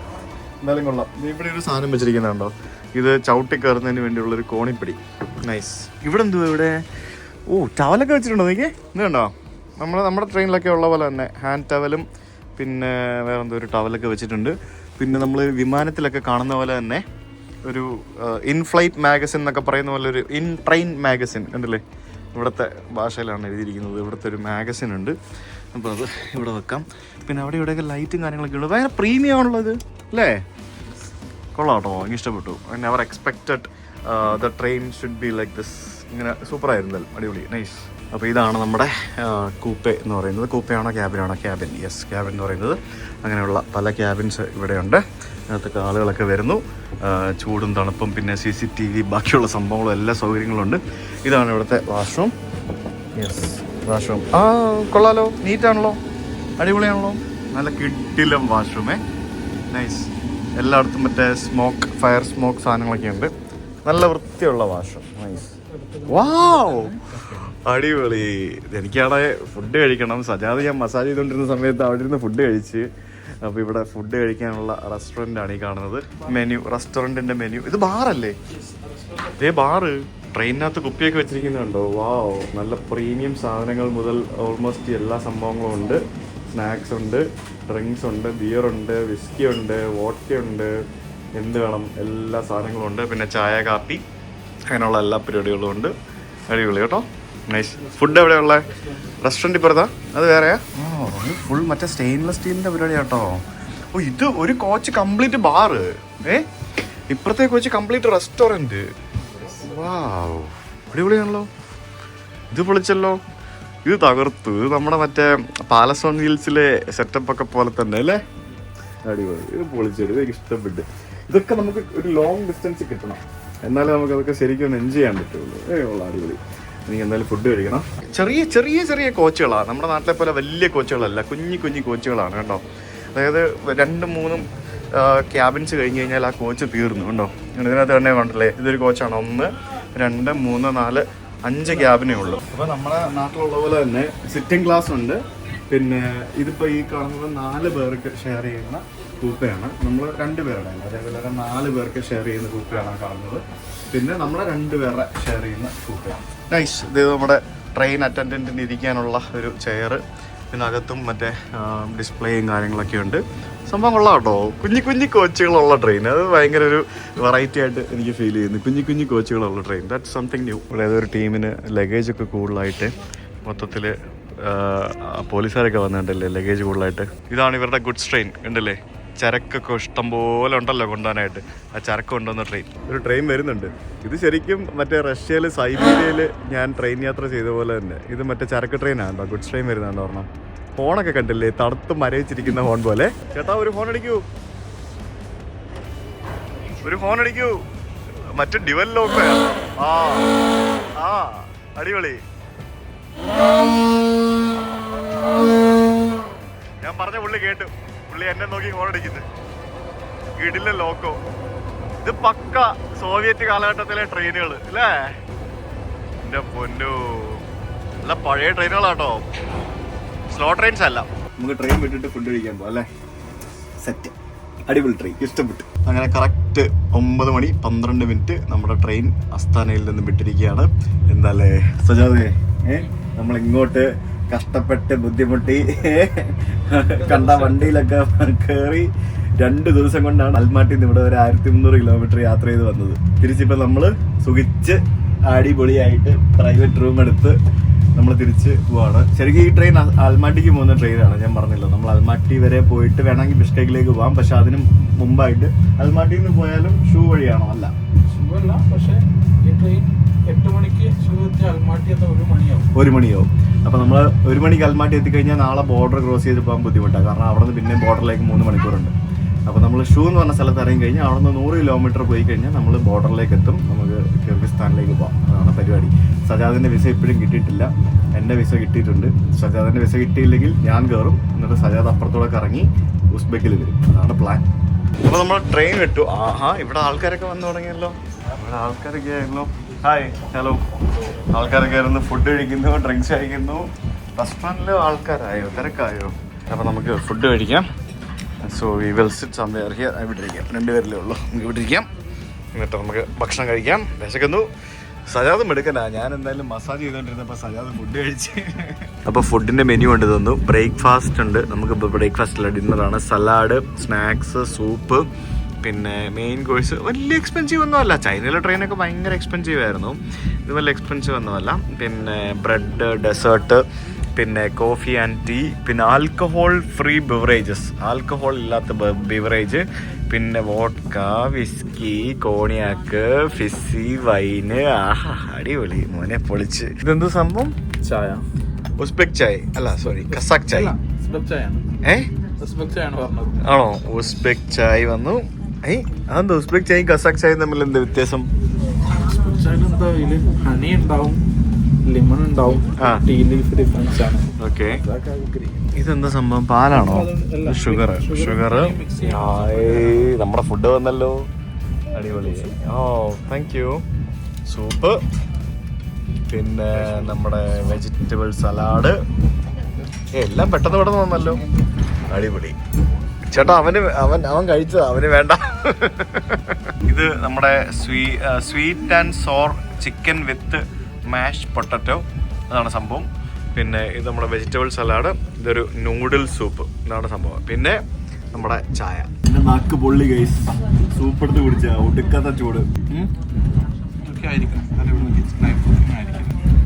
എന്തായാലും കൊള്ളാം. ഇവിടെ ഒരു സാധനം വെച്ചിരിക്കുന്നുണ്ടോ? ഇത് ചവിട്ടി കയറുന്നതിന് വേണ്ടിയുള്ള ഒരു കോണിപ്പിടി. നൈസ് ഇവിടെ എന്തുവാ ഇവിടെ? ഓ ടവലൊക്കെ വെച്ചിട്ടുണ്ടോ നീക്ക് ഇത് കണ്ടോ? നമ്മൾ നമ്മുടെ ട്രെയിനിലൊക്കെ ഉള്ള പോലെ തന്നെ. ഹാൻഡ് ടവലും പിന്നെ വേറെ എന്തോ ഒരു ടവലൊക്കെ വെച്ചിട്ടുണ്ട്. പിന്നെ നമ്മൾ വിമാനത്തിലൊക്കെ കാണുന്ന പോലെ തന്നെ ഒരു ഇൻ ഫ്ലൈറ്റ് മാഗസിൻ എന്നൊക്കെ പറയുന്ന പോലെ ഒരു ഇൻ ട്രെയിൻ മാഗസിൻ കണ്ടില്ലേ? ഇവിടുത്തെ ഭാഷയിലാണ് എഴുതിയിരിക്കുന്നത്. ഇവിടുത്തെ ഒരു മാഗസിൻ ഉണ്ട്. അപ്പോൾ അത് ഇവിടെ വെക്കാം. പിന്നെ അവിടെ ഇവിടെയൊക്കെ ലൈറ്റും കാര്യങ്ങളൊക്കെ ഉണ്ട് ഭയങ്കര പ്രീമിയം ആണുള്ളത് അല്ലേ? കൊള്ളാം കേട്ടോ എനിക്ക് ഇഷ്ടപ്പെട്ടു. I never expected the train should be like this ഇങ്ങനെ സൂപ്പറായിരുന്നല്ലോ അടിപൊളി നൈസ് അപ്പോൾ ഇതാണ് നമ്മുടെ കൂപ്പെ എന്ന് പറയുന്നത്. കൂപ്പയാണോ ക്യാബിനാണോ ക്യാബിൻ യെസ് ക്യാബിൻ എന്ന് പറയുന്നത്. അങ്ങനെയുള്ള പല ക്യാബിൻസ് ഇവിടെയുണ്ട്. അതിനകത്തൊക്കെ ആളുകളൊക്കെ വരുന്നു. ചൂടും തണുപ്പും പിന്നെ സി സി ടി വി ബാക്കിയുള്ള സംഭവങ്ങളും എല്ലാ സൗകര്യങ്ങളും ഉണ്ട്. ഇതാണ് ഇവിടുത്തെ വാഷ്റൂം യെസ് വാഷ്റൂം. ആ കൊള്ളാലോ. നീറ്റാണല്ലോ. അടിപൊളിയാണല്ലോ. നല്ല കിട്ടിലും വാഷ്റൂമേ. നൈസ്. എല്ലായിടത്തും മറ്റേ സ്മോക്ക് ഫയർ സ്മോക്ക് സാധനങ്ങളൊക്കെ ഉണ്ട്. നല്ല വൃത്തിയുള്ള വാഷ്റൂം. നൈസ്. വാവ്! അടിപൊളി. എനിക്കവിടെ ഫുഡ് കഴിക്കണം. സജാദ് ഞാൻ മസാജ് ചെയ്തുകൊണ്ടിരുന്ന സമയത്ത് അവിടെ ഇരുന്ന് ഫുഡ് കഴിച്ച്. അപ്പോൾ ഇവിടെ ഫുഡ് കഴിക്കാനുള്ള റെസ്റ്റോറന്റ് ആണ് ഈ കാണുന്നത്. മെനു റെസ്റ്റോറന്റിന്റെ മെനു. ഇത് ബാറല്ലേ? ഇതേ ബാറ്. ട്രെയിനിനകത്ത് കുപ്പിയൊക്കെ വെച്ചിരിക്കുന്നുണ്ടോ? വാവ് നല്ല പ്രീമിയം സാധനങ്ങൾ മുതൽ ഓൾമോസ്റ്റ് എല്ലാ സംഭവങ്ങളും ഉണ്ട്. സ്നാക്സ് ഉണ്ട് ഡ്രിങ്ക്സ് ഉണ്ട് ബിയർ ഉണ്ട് വിസ്കി ഉണ്ട് വോട്ട ഉണ്ട് എന്ത് വേണം എല്ലാ സാധനങ്ങളും ഉണ്ട്. പിന്നെ ചായ കാപ്പി അങ്ങനെയുള്ള എല്ലാ പരിപാടികളും ഉണ്ട്. അടിപൊളി കേട്ടോ? നൈസ് ഫുഡ് എവിടെയുള്ള റെസ്റ്റോറന്റ് ഇപ്പുറത്താ? അത് വേറെയാ? ഫുൾ മറ്റേ സ്റ്റെയിൻലെസ് സ്റ്റീലിന്റെ പരിപാടി കേട്ടോ ഓ ഇത് ഒരു കോച്ച് കംപ്ലീറ്റ് ബാറ് ഏ? ഇപ്പുറത്തെ കോച്ച് കംപ്ലീറ്റ് റെസ്റ്റോറന്റ് വാവ്. അടിപൊളിയാണല്ലോ. ഇത് പൊളിച്ചല്ലോ. ഇത് തകർത്തു. ഇത് നമ്മുടെ മറ്റേ പാലസ് ഓൺ സെറ്റപ്പ് ഒക്കെ പോലെ തന്നെ അല്ലേ? അടിപൊളി. ഇത് പൊളിച്ചത് എനിക്ക് ഇഷ്ടപ്പെട്ട്. ഇതൊക്കെ നമുക്ക് ഒരു ലോങ് ഡിസ്റ്റൻസ് കിട്ടണം. എന്നാലേ നമുക്ക് അതൊക്കെ ശരിക്കും എൻജോയ് ചെയ്യാൻ പറ്റുള്ളൂ. ഏ ഉള്ള അടിപൊളി. എനിക്ക് എന്തായാലും ഫുഡ് കഴിക്കണം. ചെറിയ ചെറിയ ചെറിയ കോച്ചുകളാണ് നമ്മുടെ നാട്ടിലെ പോലെ വലിയ കോച്ചുകളല്ല. കുഞ്ഞു കുഞ്ഞു കോച്ചുകളാണ് കേട്ടോ. അതായത് രണ്ടും മൂന്നും ക്യാബിൻസ് കഴിഞ്ഞ് കഴിഞ്ഞാൽ ആ കോച്ച് തീർന്നു കണ്ടോ ഇതിനകത്ത് തന്നെ കണ്ടല്ലേ ഇതൊരു കോച്ചാണ്. ഒന്ന് രണ്ട് മൂന്ന് നാല് അഞ്ച് ക്യാബിനേ ഉള്ളൂ. അപ്പോൾ നമ്മുടെ നാട്ടിലുള്ള പോലെ തന്നെ സിറ്റിംഗ് ക്ലാസ് ഉണ്ട്. പിന്നെ ഇതിപ്പോൾ ഈ കാണുന്നത് നാല് പേർക്ക് ഷെയർ ചെയ്യുന്ന കൂപ്പയാണ്. നമ്മൾ രണ്ട് പേരുടെ അതേപോലെ തന്നെ നാല് പേർക്ക് ഷെയർ ചെയ്യുന്ന കൂപ്പയാണ് കാണുന്നത്. പിന്നെ നമ്മളെ രണ്ട് പേരുടെ ഷെയർ ചെയ്യുന്ന കൂപ്പയാണ്. നൈസ് ഇത് നമ്മുടെ ട്രെയിൻ അറ്റൻഡന്റിന് ഇരിക്കാനുള്ള ഒരു ചെയർ ഇതിനകത്തും മറ്റേ ഡിസ്പ്ലേയും കാര്യങ്ങളൊക്കെ ഉണ്ട്. സംഭവം കൊള്ളാം കേട്ടോ കുഞ്ഞു കുഞ്ഞു കോച്ചുകളുള്ള ട്രെയിൻ അത് ഭയങ്കര ഒരു വെറൈറ്റി ആയിട്ട് എനിക്ക് ഫീൽ ചെയ്യുന്നു. കുഞ്ഞു കുഞ്ഞു കോച്ചുകളുള്ള ട്രെയിൻ ദാറ്റ് സംതിങ് ന്യൂ ഇവിടെ ഒരു ടീമിന് ലഗേജ് ഒക്കെ കൂടുതലായിട്ട് മൊത്തത്തിൽ പോലീസുകാരൊക്കെ വന്നിട്ടുണ്ടല്ലേ? ലഗേജ് കൂടുതലായിട്ട്. ഇതാണ് ഇവരുടെ ഗുഡ്സ് ട്രെയിൻ ഉണ്ടല്ലേ ചരക്കൊക്കെ ഇഷ്ടം പോലെ ഉണ്ടല്ലോ കൊണ്ടുപോകാനായിട്ട് ആ ചരക്ക് കൊണ്ടുവന്ന ട്രെയിൻ ഒരു ട്രെയിൻ വരുന്നുണ്ട്. ഇത് ശരിക്കും മറ്റേ റഷ്യയിൽ സൈബീരിയയിൽ ഞാൻ ട്രെയിൻ യാത്ര ചെയ്ത പോലെ തന്നെ. ഇത് മറ്റേ ചരക്ക് ട്രെയിനാണ് ഗുഡ്സ് ട്രെയിൻ വരുന്നുണ്ടോ ഒരെണ്ണം ഫോണൊക്കെ കണ്ടില്ലേ? തണുത്ത് മരവിച്ചിരിക്കുന്ന ഫോൺ പോലെ. ചേട്ടാ ഒരു ഫോൺ അടിക്കൂ. ഒരു ഫോൺ അടിക്കൂ. മറ്റേ ഡിവൽ ലോക്ക് ആ ആ അടിപൊളി. ഞാൻ പറഞ്ഞ പുള്ളി കേട്ടു. പുള്ളി എന്നെ നോക്കി ഫോൺ അടിക്കുന്നു. ഇടില്ല ലോക്കോ. ഇത് പക്ക സോവിയറ്റ് കാലഘട്ടത്തിലെ ട്രെയിനുകൾ അല്ലേ? എന്റെ പൊന്നു. നല്ല പഴയ ട്രെയിനുകളാട്ടോ. സ്ലോ ട്രെയിൻസ് അല്ല. നമുക്ക് ട്രെയിൻ വിട്ടിട്ട് ഫുഡ് കഴിക്കാൻ പോകാം അല്ലേ? സെറ്റ് അടിപൊളി ട്രെയിൻ ഇഷ്ടപ്പെട്ടു. അങ്ങനെ കറക്റ്റ് ഒമ്പത് മണി പന്ത്രണ്ട് മിനിറ്റ് നമ്മുടെ ട്രെയിൻ അസ്താനയിൽ നിന്ന് വിട്ടിരിക്കുകയാണ്. എന്താല്ലേ സജാദേ നമ്മൾ ഇങ്ങോട്ട് കഷ്ടപ്പെട്ട് ബുദ്ധിമുട്ടി കണ്ട വണ്ടിയിലൊക്കെ കയറി രണ്ട് ദിവസം കൊണ്ടാണ് അൽമാട്ടിൽ നിന്ന് ഇവിടെ ഒരു ആയിരത്തി മുന്നൂറ് കിലോമീറ്റർ യാത്ര ചെയ്ത് വന്നത്. തിരിച്ചിപ്പോൾ നമ്മൾ സുഖിച്ച് അടിപൊളിയായിട്ട് പ്രൈവറ്റ് റൂം എടുത്ത് നമ്മൾ തിരിച്ച് പോവാണ്. ശരിക്കും ഈ ട്രെയിൻ അൽമാട്ടിക്ക് പോകുന്ന ട്രെയിനാണ് ഞാൻ പറഞ്ഞില്ല. നമ്മൾ അൽമാട്ടി വരെ പോയിട്ട് വേണമെങ്കിൽ ബിഷ്കേക്കിലേക്ക് പോകാം പക്ഷെ അതിന് മുമ്പായിട്ട് അൽമാട്ടിയിൽ നിന്ന് പോയാലും ഷൂ വഴിയാണോ? അല്ല. സുഖമല്ല പക്ഷേ ഈ ട്രെയിൻ എട്ട് മണിക്ക് സുഖത്തിൽ അൽമാട്ടി എന്ന ഒരു മണിയാവും. ഒരു മണിയാവും. അപ്പോൾ നമ്മൾ ഒരു മണിക്ക് അൽമാട്ടി എത്തിക്കഴിഞ്ഞാൽ നാളെ ബോർഡർ ക്രോസ് ചെയ്ത് പോകാൻ ബുദ്ധിമുട്ടാണ് കാരണം അവിടെ നിന്ന് പിന്നെ ബോർഡറിലേക്ക് മൂന്ന് മണിക്കൂറുണ്ട്. അപ്പോൾ നമ്മൾ ഷൂ എന്ന് പറഞ്ഞ സ്ഥലത്ത് ഇറങ്ങി കഴിഞ്ഞാൽ അവിടെ നിന്ന് നൂറ് കിലോമീറ്റർ പോയി കഴിഞ്ഞാൽ നമ്മൾ ബോർഡറിലേക്ക് എത്തും നമുക്ക് കിർഗിസ്ഥാനിലേക്ക് പോകാം അതാണ് പരിപാടി. സജാദിന്റെ വിസ ഇപ്പോഴും കിട്ടിയിട്ടില്ല. എന്റെ വിസ കിട്ടിയിട്ടുണ്ട്. സജാദിന്റെ വിസ കിട്ടിയില്ലെങ്കിൽ ഞാൻ കയറും എന്നിട്ട് സജാദ് അപ്പുറത്തോടെ ഇറങ്ങി ഉസ്ബെക്കിൽ വരും. അതാണ് പ്ലാൻ അപ്പോൾ നമ്മൾ ട്രെയിൻ വിട്ടു. ആഹാ ഇവിടെ ആൾക്കാരൊക്കെ വന്നു തുടങ്ങിയല്ലോ. ഇവിടെ ആൾക്കാരൊക്കെ ആയിരുന്നു ഹായ് ഹലോ ആൾക്കാരൊക്കെ ആയിരുന്നു. ഫുഡ് കഴിക്കുന്നു ഡ്രിങ്ക്സ് കഴിക്കുന്നു. റെസ്റ്റോറന്റിലും ആൾക്കാരായോ? തിരക്കായോ? അപ്പോൾ നമുക്ക് ഫുഡ് കഴിക്കാം. So we will sit somewhere here ഇവിടെ ഇരിക്കാം രണ്ടുപേരിലേ ഉള്ളൂ. നമുക്ക് ഇവിടെ ഇരിക്കാം എന്നിട്ട് നമുക്ക് ഭക്ഷണം കഴിക്കാം. വിശക്കുന്നു. സജാദ് എടുക്കണ്ട. ഞാൻ എന്തായാലും മസാജ് ചെയ്തുകൊണ്ടിരുന്നപ്പോൾ സജാദ് ഫുഡ് കഴിച്ച്. അപ്പോൾ ഫുഡിന്റെ മെനു ഉണ്ട് തന്നു. ബ്രേക്ക്ഫാസ്റ്റ് ഉണ്ട്. നമുക്ക് ബ്രേക്ക്ഫാസ്റ്റ് അല്ല ഡിന്നറാണ് സലാഡ് സ്നാക്സ് സൂപ്പ് പിന്നെ മെയിൻ കോഴ്സ് വലിയ എക്സ്പെൻസീവ് ഒന്നും അല്ല. ചൈനയിലെ ട്രെയിനൊക്കെ ഭയങ്കര എക്സ്പെൻസീവ് ആയിരുന്നു. ഇത് വലിയ എക്സ്പെൻസീവ് ഒന്നുമല്ല പിന്നെ ബ്രെഡ് ഡെസേർട്ട് പിന്നെ കോഫി ആൻഡ് ടീ പിന്നെ ആൽക്കഹോൾ ഫ്രീ ബിവറേജസ്. ആൽക്കഹോൾ ഇല്ലാത്ത ബിവറേജ്. പിന്നെ vodka whisky cognac fizzy wine. ആഹാ അടിപൊളി. മോനെ പൊളിച്ച്. ഇതെന്ത് സംഭവം? ചായ. ഉസ്ബെക് ചായ. അല്ല സോറി കസാക് ചായ. ഏ? ആണോ ഉസ്ബെക് ചായ വന്നു. ഏയ് അതെന്താ ഉസ്ബെക് ചായയും കസാക് ചായയും തമ്മിൽ എന്താ വ്യത്യാസം? ഹണി ഉണ്ടാവും. ലെമൺ ഉണ്ടാവും. ടീ ലീഫ് ഡിഫറൻസ് ആണ്. ഓക്കെ. ഇതെന്താ സംഭവം? പാലാണോ? ഷുഗർ ഷുഗർ നമ്മുടെ ഫുഡ് വന്നല്ലോ. അടിപൊളി. ഓ താങ്ക് യു സൂപ്പ് പിന്നെ നമ്മുടെ വെജിറ്റബിൾ സലാഡ് എല്ലാം പെട്ടെന്ന് പെട്ടെന്ന് വന്നല്ലോ. അടിപൊളി. ചേട്ടാ അവന് അവൻ അവൻ കഴിച്ചതാ. അവന് വേണ്ട. ഇത് നമ്മുടെ സ്വീ sweet and sour chicken with mash potato അതാണ് സംഭവം. പിന്നെ ഇത് നമ്മുടെ വെജിറ്റബിൾ സലാഡ് ഇതൊരു നൂഡിൽ സൂപ്പ് ഇതാണ് സംഭവം. പിന്നെ നമ്മുടെ ചായ. എന്റെ നാക്ക് പൊള്ളി ഗൈസ് സൂപ്പ് എടുത്ത് കുടിച്ച ഒടുക്കാത്ത ചൂട്.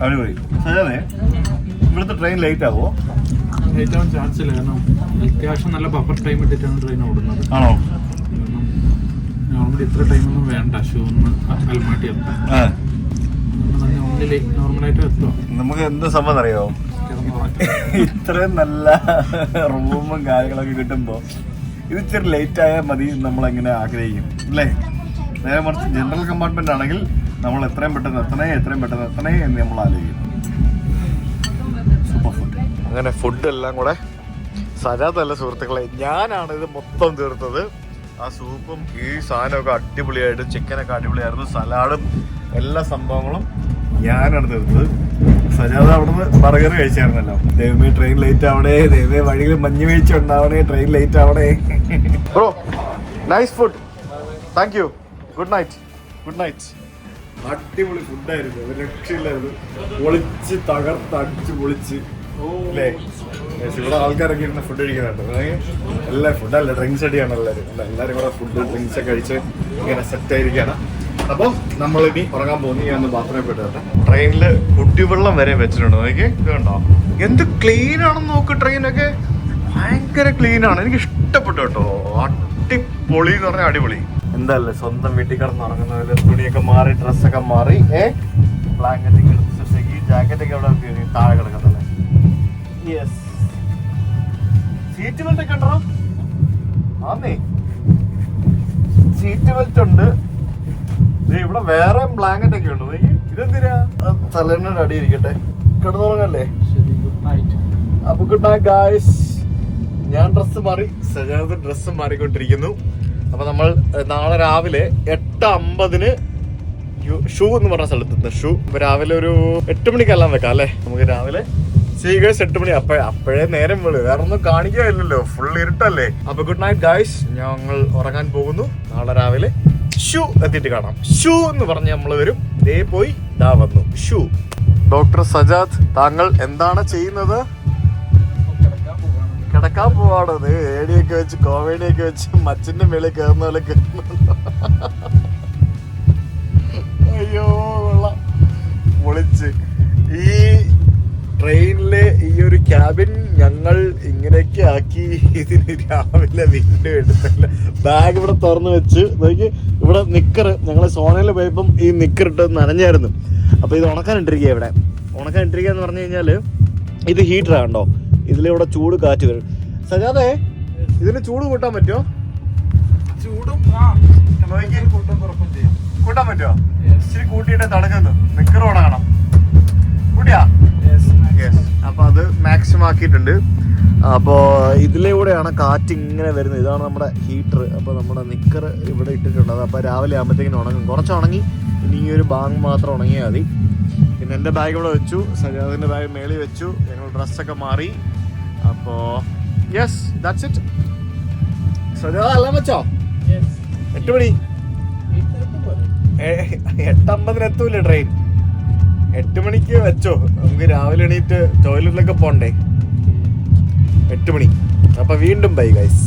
അടിപൊളി. സജാദേ ഇവിടുത്തെ ട്രെയിൻ ലേറ്റ് ആവോ? ലേറ്റ് ആവാൻ ചാൻസ് ഇല്ല. കാരണം അത്യാവശ്യം നല്ല ബഫർ ടൈം ഇട്ടിട്ടാണ് ട്രെയിൻ ഓടുന്നത്. ആണോ? നോർമലി ഇത്ര ടൈമൊന്നും വേണ്ട. ഷൂ ഒന്ന് അൽമാട്ടി എത്താൻ നോർമലായിട്ട് നമുക്ക് എന്ത് സംഭവം അറിയോ? ഇത്രയും നല്ല റൂമും കാര്യങ്ങളൊക്കെ കിട്ടുമ്പോ ഇത് ഇച്ചിരി ലേറ്റ് ആയാൽ മതി നമ്മൾ എങ്ങനെ ആഗ്രഹിക്കും അല്ലേ? നേരെ മറിച്ച് ജനറൽ കമ്പാർട്ട്മെന്റ് ആണെങ്കിൽ നമ്മൾ എത്രയും പെട്ടെന്ന് എത്തണേ എത്രയും പെട്ടെന്ന് എത്തണേ എന്ന് നമ്മൾ ആലോചിക്കും. സൂപ്പർ ഫുഡ് അങ്ങനെ ഫുഡ് എല്ലാം കൂടെ സജാത്തല്ല സുഹൃത്തുക്കളെ ഞാനാണ് ഇത് മൊത്തം തീർത്തത്. ആ സൂപ്പും ഈ സാധനമൊക്കെ അടിപൊളിയായിട്ട് ചിക്കനൊക്കെ അടിപൊളിയായിരുന്നു സലാഡും എല്ലാ സംഭവങ്ങളും ഞാനാണ് തീർത്തത് സജാദ് അവിടുന്ന് ബർഗർ കഴിച്ചായിരുന്നല്ലോ. ദൈവമേ ട്രെയിൻ ലേറ്റ് ആവണേ. ദൈവമേ വഴിയിൽ മഞ്ഞ് വീഴ്ച ഉണ്ടാവണേ. Train late ആവണേ. Bro nice food thank you good night good night അടിപൊളി ഫുഡായിരുന്നു ഒരു രക്ഷയില്ലായിരുന്നു. പൊളിച്ച് തകർത്ത് അടിച്ച് പൊളിച്ച്. അല്ലേ? ഇവിടെ ആൾക്കാരൊക്കെ ഇരുന്ന് ഫുഡ് കഴിക്കുന്നുണ്ട്. എല്ലാ ഫുഡല്ല ഡ്രിങ്ക്സ് അടിയാണ് എല്ലാവരും എല്ലാവരും കൂടെ ഫുഡ് ഡ്രിങ്ക്സ് ഒക്കെ കഴിച്ച് ഇങ്ങനെ സെറ്റ് ആയിരിക്കുകയാണ്. അപ്പം നമ്മൾ ഇനി ഉറങ്ങാൻ പോകുന്നു. ഞാൻ ബാത്റൂമിൽ പോയിട്ട് ട്രെയിനിൽ കുടിവെള്ളം വരെ വെച്ചിട്ടുണ്ട്. നോക്കി കണ്ടോ? എന്ത് ക്ലീൻ ആണെന്ന് നോക്ക് ട്രെയിനൊക്കെ ഭയങ്കര ക്ലീൻ ആണ്. എനിക്ക് ഇഷ്ടപ്പെട്ടു കേട്ടോ. അടിപൊളി എന്ന് പറഞ്ഞാൽ അടിപൊളി. എന്താല്ലേ സ്വന്തം വീട്ടിൽ കിടന്ന് ഉറങ്ങുന്നതിൽ തുണിയൊക്കെ മാറി ഡ്രസ്സൊക്കെ മാറി ഏ? ബ്ലാങ്കറ്റൊക്കെ എടുത്ത് സെറ്റാക്കി ജാക്കറ്റ് ഒക്കെ അവിടെ താഴെ കിടക്കുന്നല്ലേ യെസ് സീറ്റ് ബെൽറ്റ് ഒക്കെ ഉണ്ടോ? ആന്നേ. സീറ്റ് ബെൽറ്റ് ഉണ്ട്. ഇവിടെ വേറെ ബ്ലാങ്കറ്റ് ഒക്കെ ഉണ്ട്? ഇതെന്തിനാ? തലേണ്ണ അടി ഇരിക്കട്ടെ. കിടന്നുറങ്ങല്ലേ? ശരി ഗുഡ് നൈറ്റ് അപ്പൊ ഗുഡ് നൈറ്റ് ഗായ്സ് ഞാൻ ഡ്രസ്സ് മാറി സജാദ് ഡ്രസ്സ് മാറിക്കൊണ്ടിരിക്കുന്നു. അപ്പൊ നമ്മൾ നാളെ രാവിലെ എട്ട് അമ്പതിന് ഷൂ എന്ന് പറഞ്ഞ സ്ഥലത്ത് നിന്ന് ഷൂ. അപ്പൊ രാവിലെ ഒരു എട്ട് മണിക്കെല്ലാം വെക്കാം അല്ലേ? നമുക്ക് രാവിലെ സീഗേഴ്സ് എട്ട് മണി. അപ്പഴ അപ്പോഴേ നേരം വിളി വേറെ ഒന്നും കാണിക്കുകയില്ലല്ലോ ഫുൾ ഇരുട്ടല്ലേ. അപ്പൊ ഗുഡ് നൈറ്റ് ഗായ്സ് ഞങ്ങൾ ഉറങ്ങാൻ പോകുന്നു. നാളെ രാവിലെ ഷൂ എത്തിയിട്ട് കാണാം. ഷൂ എന്ന് പറഞ്ഞ് നമ്മൾ വരും. ദേ പോയി ദാ വന്നു. ഷൂ ഡോക്ടർ സജാദ് താങ്കൾ എന്താണ് ചെയ്യുന്നത്? കിടക്കാൻ പോവാണ്. ഏടിയൊക്കെ വെച്ച് കോമഡിയൊക്കെ വെച്ച് മച്ചിന്റെ മേളിൽ കയറുന്ന പോലെ കയറുന്നു അയ്യോ കൊള്ളാം. പൊളിച്ച്. ട്രെയിനിലെ ഈ ഒരു ക്യാബിൻ ഞങ്ങൾ ഇങ്ങനെയൊക്കെ ആക്കി ഇതിന് രാവിലെ വീണ്ടും എടുത്തില്ല. ബാഗ് ഇവിടെ തുറന്നു വെച്ച് നോക്കി. ഇവിടെ നിക്കർ ഞങ്ങൾ സോണയിൽ പോയപ്പം ഈ നിക്കർ ഇട്ട് നനഞ്ഞായിരുന്നു. അപ്പോൾ ഇത് ഉണക്കാൻ ഇട്ടിരിക്കുക ഇവിടെ. ഉണക്കാൻ ഇട്ടിരിക്കുക എന്ന് പറഞ്ഞു കഴിഞ്ഞാൽ ഇത് ഹീറ്റർ ആണോ ഇതിലിവിടെ ചൂട് കാറ്റ് വരും. സജാതെ ഇതിന് ചൂട് കൂട്ടാൻ പറ്റുമോ ചൂടും കൂട്ടം കൂട്ടാൻ പറ്റുമോ. ഇച്ചിരി കൂട്ടിയിട്ട് തടങ്ങുന്നു നിക്കർ ഉണങ്ങണം ആക്കിയിട്ടുണ്ട്. അപ്പോൾ ഇതിലൂടെയാണ് കാറ്റ് ഇങ്ങനെ വരുന്നത്. ഇതാണ് നമ്മുടെ ഹീറ്റർ. അപ്പോൾ നമ്മുടെ നിക്കർ ഇവിടെ ഇട്ടിട്ടുണ്ട്. അത് അപ്പോൾ രാവിലെ ആകുമ്പോഴത്തേക്കിനും ഉണങ്ങും. കുറച്ച് ഉണങ്ങി ഇനി ഈ ഒരു ബാങ്ക് മാത്രം ഉണങ്ങിയാൽ മതി. പിന്നെ എന്റെ ബാഗ് ഇവിടെ വെച്ചു. സജാദിന്റെ ബാഗ് മേളിൽ വെച്ചു. ഞങ്ങൾ ഡ്രസ്സൊക്കെ മാറി. അപ്പോൾ യെസ് ദാറ്റ്സ് ഇറ്റ് സജാദ് അല്ല വെച്ചോ? എട്ട് മണി. എട്ടമ്പതിനെത്തൂല്ലേ ട്രെയിൻ എട്ട് മണിക്ക് വെച്ചോ. നമുക്ക് രാവിലെ എണീറ്റ് ടോയ്ലറ്റിലൊക്കെ പോണ്ടേ? എട്ട് മണി. അപ്പൊ വീണ്ടും bye guys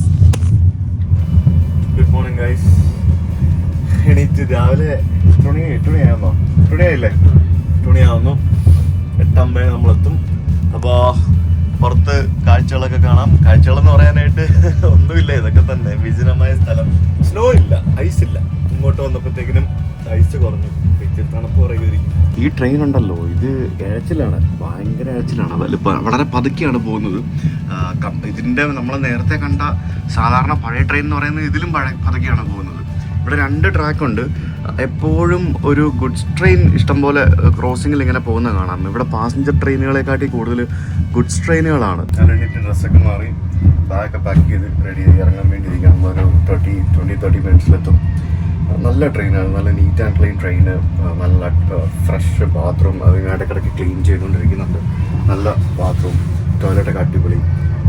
good morning guys എണീറ്റ് രാവിലെ എട്ട് മണി എട്ട് മണിയാകുന്നോ എട്ട് മണിയായില്ലേ എട്ട് മണിയാവുന്നു നമ്മളെത്തും. അപ്പോൾ പുറത്ത് കാഴ്ചകളൊക്കെ കാണാം. കാഴ്ചകളെന്ന് പറയാനായിട്ട് ഒന്നുമില്ല. ഇതൊക്കെ തന്നെ വിജനമായ സ്ഥലം. സ്നോ ഇല്ല ഐസ് ഇല്ല. ഇങ്ങോട്ട് വന്നപ്പോഴത്തേക്കിനും ഐസ് കുറഞ്ഞു. തണുപ്പ് ഈ ട്രെയിൻ ഉണ്ടല്ലോ ഇത് എഴച്ചിലാണ് ഭയങ്കര എഴച്ചിലാണ് വലിപ്പ വളരെ പതുക്കെയാണ് പോകുന്നത്. ഇതിന്റെ ഇതിന്റെ നമ്മൾ നേരത്തെ കണ്ട സാധാരണ പഴയ ട്രെയിൻ എന്ന് പറയുന്നത് ഇതിലും പതുക്കെയാണ് പോകുന്നത്. ഇവിടെ രണ്ട് ട്രാക്കുണ്ട് എപ്പോഴും ഒരു ഗുഡ്സ് ട്രെയിൻ ഇഷ്ടംപോലെ ക്രോസിംഗിൽ ഇങ്ങനെ പോകുന്ന കാണാം. ഇവിടെ പാസഞ്ചർ ട്രെയിനുകളെക്കാട്ടി കൂടുതൽ ഗുഡ്സ് ട്രെയിനുകളാണ് ഞാൻ ഡ്രസ്സൊക്കെ മാറി ബാഗൊക്കെ പാക്ക് ചെയ്ത് റെഡി ചെയ്ത് ഇറങ്ങാൻ വേണ്ടി ഇരിക്കണം ഒരു തേർട്ടി ട്വന്റി തേർട്ടി മിനിറ്റ്സിലെത്തും നല്ല ട്രെയിനാണ് നല്ല നീറ്റ് ആൻഡ് ക്ലീൻ ട്രെയിന് നല്ല ഫ്രഷ് ബാത്റൂം അത് ഇടയ്ക്കിടയ്ക്ക് ക്ലീൻ ചെയ്തുകൊണ്ടിരിക്കുന്നുണ്ട്. നല്ല ബാത്റൂം ടോയ്ലറ്റൊക്കെ അടിപൊളി.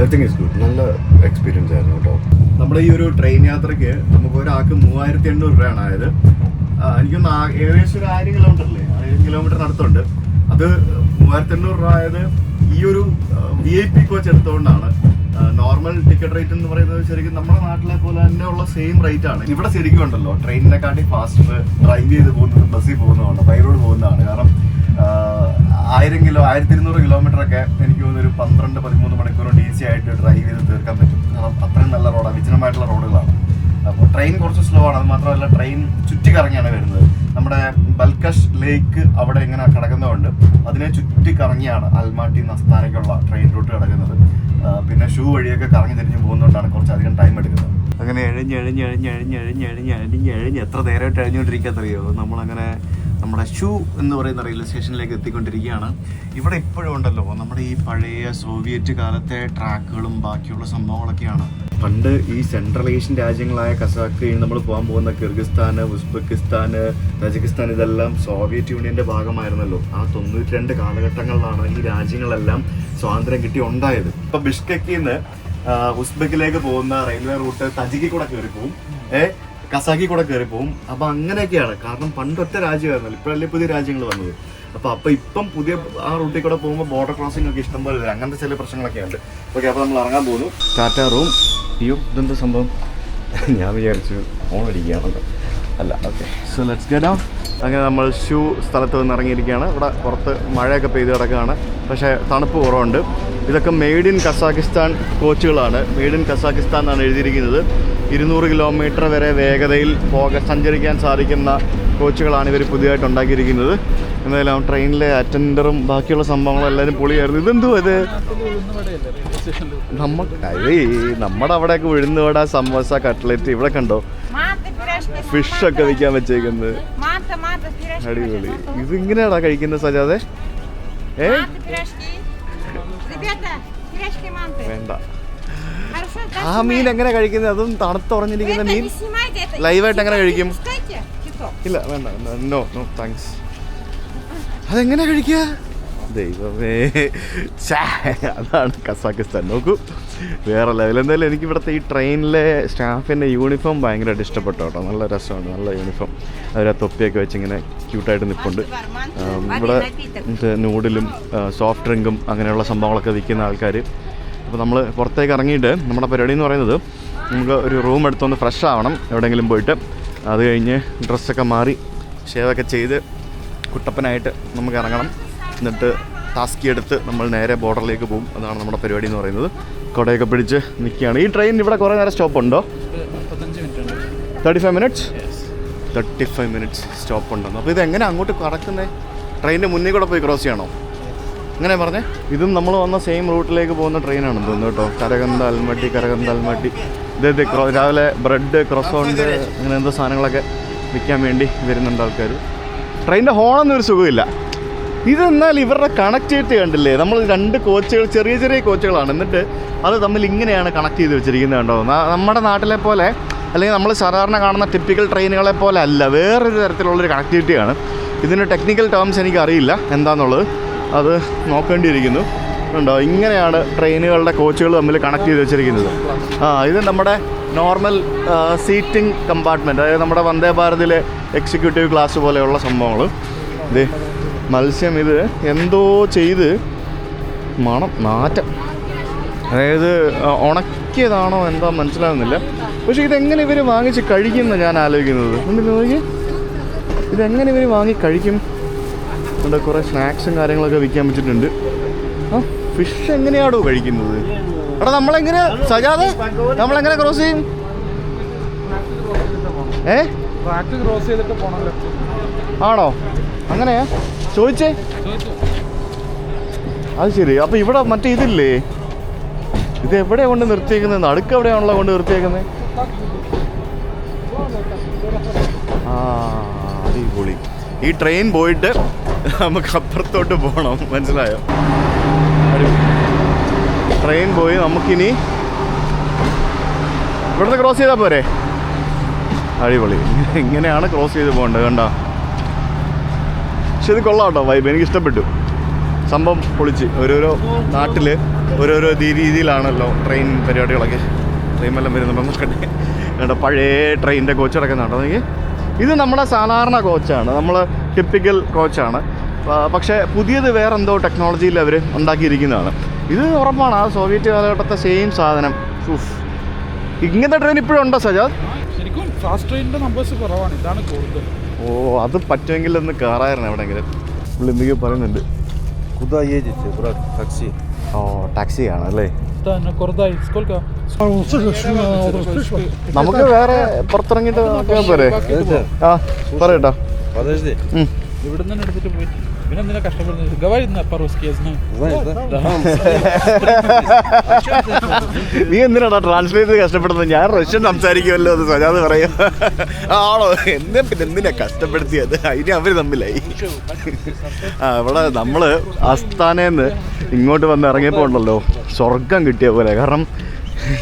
എവറിങ് ഇസ് ഗുഡ് നല്ല എക്സ്പീരിയൻസ് ആയിരുന്നു കേട്ടോ. നമ്മുടെ ഈ ഒരു ട്രെയിൻ യാത്രയ്ക്ക് നമുക്ക് ഒരാൾക്ക് മൂവായിരത്തി എണ്ണൂറ് രൂപയാണ് ആയത്. എനിക്കൊന്ന് ഏകദേശം ഒരു ആയിരം കിലോമീറ്റർ അല്ലേ ആയിരം കിലോമീറ്റർ അടുത്തുണ്ട് അത് മൂവായിരത്തി എണ്ണൂറ് രൂപ ആയത് ഈ ഒരു വി ഐ പി കോച്ച് എടുത്തുകൊണ്ടാണ് നോർമൽ ടിക്കറ്റ് റേറ്റ് എന്ന് പറയുന്നത് ശരിക്കും നമ്മുടെ നാട്ടിലെ പോലെ തന്നെ ഉള്ള സെയിം റേറ്റ് ആണ്. ഇവിടെ ശരിക്കും ഉണ്ടല്ലോ ട്രെയിനിനെക്കാട്ടി ഫാസ്റ്റർ ഡ്രൈവ് ചെയ്ത് പോകുന്നത് ബസ്സിൽ പോകുന്നതാണ് ബൈ റോഡ് പോകുന്നതാണ്. കാരണം ആയിരം കിലോ ആയിരത്തി ഇരുന്നൂറ് കിലോമീറ്റർ ഒക്കെ എനിക്ക് തോന്നുന്നു ഒരു പന്ത്രണ്ട് പതിമൂന്ന് മണിക്കൂർ ഡി ഈസി ആയിട്ട് ഡ്രൈവ് ചെയ്ത് തീർക്കാൻ പറ്റും. കാരണം അത്രയും നല്ല റോഡാണ് വിജനമായിട്ടുള്ള റോഡുകളാണ് അപ്പോൾ ട്രെയിൻ കുറച്ച് സ്ലോ ആണ്. അത് മാത്രമല്ല ട്രെയിൻ ചുറ്റിക്കറങ്ങിയാണ് വരുന്നത്. നമ്മുടെ ബൽക്കഷ് ലേക്ക് അവിടെ ഇങ്ങനെ കിടക്കുന്നതുകൊണ്ട് അതിനെ ചുറ്റിക്കറങ്ങിയാണ് അൽമാട്ടി നസ്താനയ്ക്കുള്ള ട്രെയിൻ റൂട്ട് കിടക്കുന്നത്. പിന്നെ ഷൂ വഴിയൊക്കെ കറങ്ങി തിരിഞ്ഞ് പോകുന്നതുകൊണ്ടാണ് കുറച്ചധികം ടൈം എടുക്കുന്നത്. അങ്ങനെ എഴഞ്ഞ് എഴഞ്ഞ് എഴഞ്ഞ് എഴഞ്ഞ് എഴഞ്ഞ് എഴഞ്ഞ് എഴഞ്ഞ് എഴഞ്ഞ് എത്ര നേരമായിട്ട് എഴഞ്ഞുകൊണ്ടിരിക്കാത്തറിയോ നമ്മളങ്ങനെ നമ്മുടെ ഷൂ എന്ന് പറയുന്ന റെയിൽവേ സ്റ്റേഷനിലേക്ക് എത്തിക്കൊണ്ടിരിക്കുകയാണ്. ഇവിടെ ഇപ്പോഴും ഉണ്ടല്ലോ നമ്മുടെ ഈ പഴയ സോവിയറ്റ് കാലത്തെ ട്രാക്കുകളും ബാക്കിയുള്ള സംഭവങ്ങളൊക്കെയാണ്. പണ്ട് ഈ സെൻട്രൽ ഏഷ്യൻ രാജ്യങ്ങളായ കസാക്ക് നമ്മൾ പോകാൻ പോകുന്ന കിർഗിസ്ഥാന് ഉസ്ബെക്കിസ്ഥാന് തജിക്കിസ്ഥാൻ ഇതെല്ലാം സോവിയറ്റ് യൂണിയന്റെ ഭാഗമായിരുന്നല്ലോ. ആ തൊണ്ണൂറ്റി രണ്ട് കാലഘട്ടങ്ങളിലാണ് ഈ രാജ്യങ്ങളെല്ലാം സ്വാതന്ത്ര്യം കിട്ടി ഉണ്ടായത് ഇപ്പൊ ബിഷ്കക്കിൽ ഉസ്ബെക്കിലേക്ക് പോകുന്ന റെയിൽവേ റൂട്ട് തജിക്കിൽ കൂടെ കയറി പോകും ഏ കസാക്കി കൂടെ കയറി പോകും. അപ്പൊ അങ്ങനെയൊക്കെയാണ്. കാരണം പണ്ടൊറ്റ രാജ്യമായിരുന്നല്ലോ. ഇപ്പോഴല്ലേ പുതിയ രാജ്യങ്ങൾ വന്നത്. അപ്പൊ അപ്പൊ ഇപ്പം പുതിയ ആ റൂട്ടിൽ കൂടെ പോകുമ്പോൾ ബോർഡർ ക്രോസിംഗ് ഒക്കെ ഇഷ്ടം പോലെ അങ്ങനത്തെ ചില പ്രശ്നങ്ങളൊക്കെ ഉണ്ട്. ഓക്കെ അപ്പൊ നമ്മൾ ഇറങ്ങാൻ പോകുന്നു. ടാറ്റ റൂം അയ്യോ ഇതെന്താ സംഭവം? ഞാൻ വിചാരിച്ചു ഫോൺ അടിക്കുകയാണല്ലോ അല്ല okay so let's get out അങ്ങനെ നമ്മൾ ഷൂ സ്ഥലത്ത് നിന്ന് ഇറങ്ങിയിരിക്കുകയാണ്. ഇവിടെ പുറത്ത് മഴയൊക്കെ പെയ്ത് കിടക്കുകയാണ്. പക്ഷേ തണുപ്പ് കുറവുണ്ട്. ഇതൊക്കെ മെയ്ഡ് ഇൻ കസാക്കിസ്ഥാൻ കോച്ചുകളാണ് മെയ്ഡ് ഇൻ കസാക്കിസ്ഥാൻ എന്നാണ് എഴുതിയിരിക്കുന്നത്. ഇരുന്നൂറ് കിലോമീറ്റർ വരെ വേഗതയിൽ പോക സഞ്ചരിക്കാൻ സാധിക്കുന്ന കോച്ചുകളാണ് ഇവർ പുതിയതായിട്ട് ഉണ്ടാക്കിയിരിക്കുന്നത്. എന്തായാലും ട്രെയിനിലെ അറ്റൻഡറും ബാക്കിയുള്ള സംഭവങ്ങളും എല്ലാവരും പൊളിയായിരുന്നു. ഇതെന്തോ ഇത്? നമ്മ നമ്മുടെ അവിടെയൊക്കെ ഉഴുന്നുവട സമോസ കട്ട്ലറ്റ് ഇവിടെ കണ്ടോ? ഫിഷ് ഒക്കെ വയ്ക്കാൻ വെച്ചേക്കുന്നത്. അടിപൊളി. ഇതിങ്ങനെയാടാ കഴിക്കുന്നത് സജാതെ ഏ? വേണ്ട. Хорошо, ആ മീൻ എങ്ങനെ കഴിക്കുന്നത് അതും തണുത്തുറഞ്ഞിരിക്കുന്ന Это മീൻ не снимайте, это. ലൈവായിട്ട് എങ്ങനെ Снимайте, കഴിക്കും Пускайте, чуток. ഇല്ല വേണ്ട നോ നോ താങ്ക്സ് അതെങ്ങനെ കഴിക്കുക ദൈവമേ ഛേ, അതാണ് കസാക്കിസ്ഥാൻ നോക്കൂ വേറെ ലെവൽ എന്തായാലും എനിക്ക് ഇവിടുത്തെ ഈ ട്രെയിനിലെ സ്റ്റാഫിൻ്റെ യൂണിഫോം ഭയങ്കരമായിട്ട് ഇഷ്ടപ്പെട്ടു കേട്ടോ നല്ല രസമാണ് നല്ല യൂണിഫോം അവർ ആ തൊപ്പിയൊക്കെ വെച്ച് ഇങ്ങനെ ക്യൂട്ടായിട്ട് നിൽപ്പുണ്ട് ആം, ഇവിടെ ഇത് നൂഡിലും സോഫ്റ്റ് ഡ്രിങ്കും അങ്ങനെയുള്ള സംഭവങ്ങളൊക്കെ വിൽക്കുന്ന ആൾക്കാർ അപ്പോൾ നമ്മൾ പുറത്തേക്ക് ഇറങ്ങിയിട്ട് നമ്മുടെ പരിപാടി എന്ന് പറയുന്നത് നമുക്ക് ഒരു റൂം എടുത്തൊന്ന് ഫ്രഷ് ആവണം എവിടെയെങ്കിലും പോയിട്ട്. അത് കഴിഞ്ഞ് ഡ്രസ്സൊക്കെ മാറി ഷേവൊക്കെ ചെയ്ത് കുട്ടപ്പനായിട്ട് നമുക്ക് ഇറങ്ങണം. എന്നിട്ട് ടാസ്കി എടുത്ത് നമ്മൾ നേരെ ബോർഡറിലേക്ക് പോകും. അതാണ് നമ്മുടെ പരിപാടി എന്ന് പറയുന്നത്. കുടയൊക്കെ പിടിച്ച് നിൽക്കുകയാണ്. ഈ ട്രെയിൻ ഇവിടെ കുറേ നേരം സ്റ്റോപ്പ് ഉണ്ടോ? Thirty five minutes thirty five minutes stop ഉണ്ടെന്ന്. അപ്പോൾ ഇത് എങ്ങനെ അങ്ങോട്ട് കടക്കുന്നത് ട്രെയിനിന്റെ മുന്നിൽ കൂടെ പോയി ക്രോസ് ചെയ്യണോ? അങ്ങനെ പറഞ്ഞേ? ഇതും നമ്മൾ വന്ന സെയിം റൂട്ടിലേക്ക് പോകുന്ന ട്രെയിനാണ് തോന്നുന്നു കേട്ടോ. കരകന്ത അൽമട്ടി കരകന്ത അൽമട്ടി. ഇതേ രാവിലെ ബ്രെഡ് ക്രോസോണ്ട് അങ്ങനെ എന്തോ സാധനങ്ങളൊക്കെ വിൽക്കാൻ വേണ്ടി വരുന്നുണ്ട് ആൾക്കാർ ട്രെയിനിന്റെ ഹോണൊന്നും ഒരു സുഖമില്ല. ഇതെന്നാൽ ഇവരുടെ കണക്ടിവിറ്റി കണ്ടില്ലേ? നമ്മൾ രണ്ട് കോച്ചുകൾ ചെറിയ ചെറിയ കോച്ചുകളാണ്. എന്നിട്ട് അത് തമ്മിൽ ഇങ്ങനെയാണ് കണക്ട് ചെയ്ത് വെച്ചിരിക്കുന്നത് കണ്ടോ? നമ്മുടെ നാട്ടിലെ പോലെ അല്ലെങ്കിൽ നമ്മൾ സാധാരണ കാണുന്ന ടിപ്പിക്കൽ ട്രെയിനുകളെ പോലെ അല്ല. വേറൊരു തരത്തിലുള്ളൊരു കണക്ടിവിറ്റിയാണ് ഇതിന്റെ ടെക്നിക്കൽ ടേംസ് എനിക്ക് അറിയില്ല എന്താണെന്നുള്ളത് അത് നോക്കേണ്ടിയിരിക്കുന്നു. ഉണ്ടോ ഇങ്ങനെയാണ് ട്രെയിനുകളുടെ കോച്ചുകൾ തമ്മിൽ കണക്ട് ചെയ്ത് വെച്ചിരിക്കുന്നത്. ആ ഇത് നമ്മുടെ നോർമൽ സീറ്റിംഗ് കമ്പാർട്ട്മെന്റ് അതായത് നമ്മുടെ വന്ദേ ഭാരതിലെ എക്സിക്യൂട്ടീവ് ക്ലാസ് പോലെയുള്ള സംഭവങ്ങൾ. ഇത് മത്സ്യം ഇത് എന്തോ ചെയ്ത് മണം നാറ്റം. അതായത് ഉണക്കിയതാണോ എന്താ മനസ്സിലാകുന്നില്ല. പക്ഷേ ഇതെങ്ങനെ ഇവർ വാങ്ങിച്ച് കഴിക്കുമെന്ന് ഞാൻ ആലോചിക്കുന്നത്? ഇതെങ്ങനെ ഇവർ വാങ്ങി കഴിക്കും? ഇവിടെ കുറേ സ്നാക്സും കാര്യങ്ങളൊക്കെ വിൽക്കാൻ വെച്ചിട്ടുണ്ട്. ആ. ഫിഷ് എങ്ങനെയാണോ കഴിക്കുന്നത്? എടാ നമ്മളെങ്ങനെ സജാദ് നമ്മളെങ്ങനെ ക്രോസ് ചെയ്യും? ഏ? ക്രോസ് ചെയ്തിട്ട് പോകണം ആണോ? അങ്ങനെയാ ചോദിച്ചേ? അത് ശരി. അപ്പൊ ഇവിടെ മറ്റേ ഇതില്ലേ? ഇത് എവിടെ കൊണ്ട് നിർത്തിയേക്കുന്നത്? നടുക്ക് എവിടെയാണല്ലോ കൊണ്ട് നിർത്തിയേക്കുന്നത്? ആ അടിപൊളി. ഈ ട്രെയിൻ പോയിട്ട് നമുക്ക് അപ്പുറത്തോട്ട് പോകണം മനസ്സിലായോ? ട്രെയിൻ പോയി നമുക്കിനി ഇവിടുന്ന് ക്രോസ് ചെയ്താൽ പോരെ? അടിപൊളി. ഇങ്ങനെയാണ് ക്രോസ് ചെയ്ത് പോകേണ്ടത് കണ്ട? പക്ഷെ ഇത് കൊള്ളാം കേട്ടോ വൈബ് എനിക്ക് ഇഷ്ടപ്പെട്ടു. സംഭവം പൊളിച്ച്. ഓരോരോ നാട്ടിൽ ഓരോരോ രീതിയിലാണല്ലോ ട്രെയിൻ പരിപാടികളൊക്കെ. ട്രെയിൻ എല്ലാം വരുന്നുണ്ട് നോക്കട്ടെ കണ്ട പഴയ ട്രെയിനിന്റെ കോച്ച് കിടക്കുന്നുണ്ടോ എനിക്ക് ഇത് നമ്മുടെ സാധാരണ കോച്ചാണ്. നമ്മൾ ടിപ്പിക്കൽ കോച്ചാണ്. പക്ഷേ പുതിയത് വേറെ എന്തോ ടെക്നോളജിയിൽ അവർ ഉണ്ടാക്കിയിരിക്കുന്നതാണ്. ഇത് ഉറപ്പാണ്. ആ സോവിയറ്റ് കാലഘട്ടത്തെ സെയിം സാധനം. ഇങ്ങനത്തെ ട്രെയിൻ ഇപ്പോഴും ഉണ്ടോ സജാദ്? ശരിക്കും ഫാസ്റ്റ് ട്രെയിനിന്റെ നമ്പേഴ്സ് കുറവാണ്. ഇതാണ് കൂടുതൽ. ഓ അത് പറ്റുമെങ്കിൽ ഒന്ന് കയറായിരുന്നു എവിടെയെങ്കിലും. പുള്ളി എന്തൊക്കെയോ പറയുന്നുണ്ട്. ടാക്സി ഓ ടാക്സി കാണാം അല്ലേ Да, на Кордай. Сколько? നമുക്ക് വേറെ പുറത്തിറങ്ങിയിട്ട് നോക്കിയാൽ പോരെ Это, ആ പറയട്ടോ подожди. ഉം. ഇവിടെ നിന്ന് എടുത്തിട്ട് പോയിട്ട് പിന്നെ എന്തിനാ കഷ്ടപ്പെടുന്നത് говори на по-русски, я знаю. Знаешь, да? Да. Там നീ എന്തിനാടാ ട്രാൻസ്ലേറ്റ് ചെയ്ത് കഷ്ടപ്പെടുന്നത് ഞാൻ റഷ്യൻ സംസാരിക്കുമല്ലോ എന്ന് സജാദ് പറയും ആണോ എന്നെ പിന്നെ എന്തിനാ കഷ്ടപ്പെടുത്തിയത് അതിന് അവര് തമ്മിലായി ആ ഇവിടെ നമ്മള് ആസ്ഥാനേന്ന് ഇങ്ങോട്ട് വന്ന് ഇറങ്ങിയപ്പോൾ ഉണ്ടല്ലോ സ്വർഗം കിട്ടിയ പോലെ കാരണം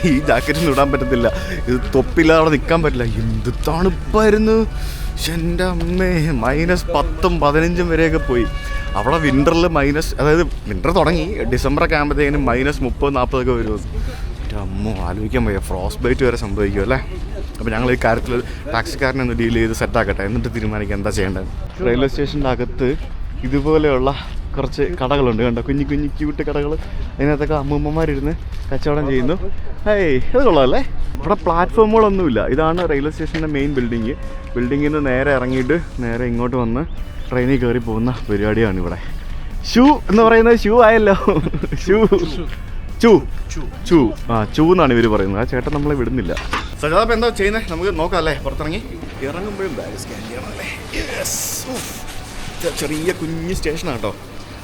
ഈ ജാക്കറ്റിന് ഇടാൻ പറ്റത്തില്ല ഇത് തൊപ്പില്ലാതെ നിൽക്കാൻ പറ്റില്ല എന്ത് തണുപ്പായിരുന്നു ശ്ശെ, എന്റെ അമ്മേ മൈനസ് പത്തും പതിനഞ്ചും വരെയൊക്കെ പോയി. അവിടെ വിന്ററിൽ മൈനസ് അതായത് വിന്റർ തുടങ്ങി. ഡിസംബർ ഒക്കെ ആകുമ്പോഴത്തേക്കിനും മൈനസ് മുപ്പത് നാൽപ്പതൊക്കെ വരുമോ എന്റെ അമ്മോ ആലോചിക്കാൻ വയ്യ. ഫ്രോസ് ബൈറ്റ് വരെ സംഭവിക്കും അല്ലേ? അപ്പോൾ ഞങ്ങൾ ഈ കാര്യത്തിൽ ടാക്സിക്കാരനെ ഒന്ന് ഡീൽ ചെയ്ത് സെറ്റാക്കട്ടെ എന്നിട്ട് തീരുമാനിക്കാം എന്താ ചെയ്യേണ്ടത്. റെയിൽവേ സ്റ്റേഷന്റെ അകത്ത് ഇതുപോലെയുള്ള കുറച്ച് കടകളുണ്ട് കണ്ടോ? കുഞ്ഞു കുഞ്ഞു ക്യൂട്ട് കടകൾ അതിനകത്തൊക്കെ അമ്മൂമ്മമാരിരുന്ന് കച്ചവടം ചെയ്യുന്നു. ഏയ് അത് കൊള്ളാമല്ലേ ഇവിടെ പ്ലാറ്റ്ഫോമുകളൊന്നുമില്ല. ഇതാണ് റെയിൽവേ സ്റ്റേഷന്റെ മെയിൻ ബിൽഡിങ്. ബിൽഡിങ്ങിൽ നിന്ന് നേരെ ഇറങ്ങിയിട്ട് നേരെ ഇങ്ങോട്ട് വന്ന് ട്രെയിനിൽ കയറി പോകുന്ന പരിപാടിയാണ് ഇവിടെ. ഷൂ എന്ന് പറയുന്നത് ഷൂ ആയല്ലോ. ഷൂ. ചൂ. ചൂ. ആ ചൂ എന്നാണ് ഇവർ പറയുന്നത്. ആ ചേട്ടൻ നമ്മളെ വിടുന്നില്ല. സജാദ് എന്താ ചെയ്യുന്നത് നമുക്ക് നോക്കാം അല്ലേ? പുറത്തിറങ്ങി. ഇറങ്ങുമ്പോഴും ബാഗ് സ്കാൻ ചെയ്യണം അല്ലേ? ചെറിയ കുഞ്ഞ് സ്റ്റേഷനാണ് കേട്ടോ.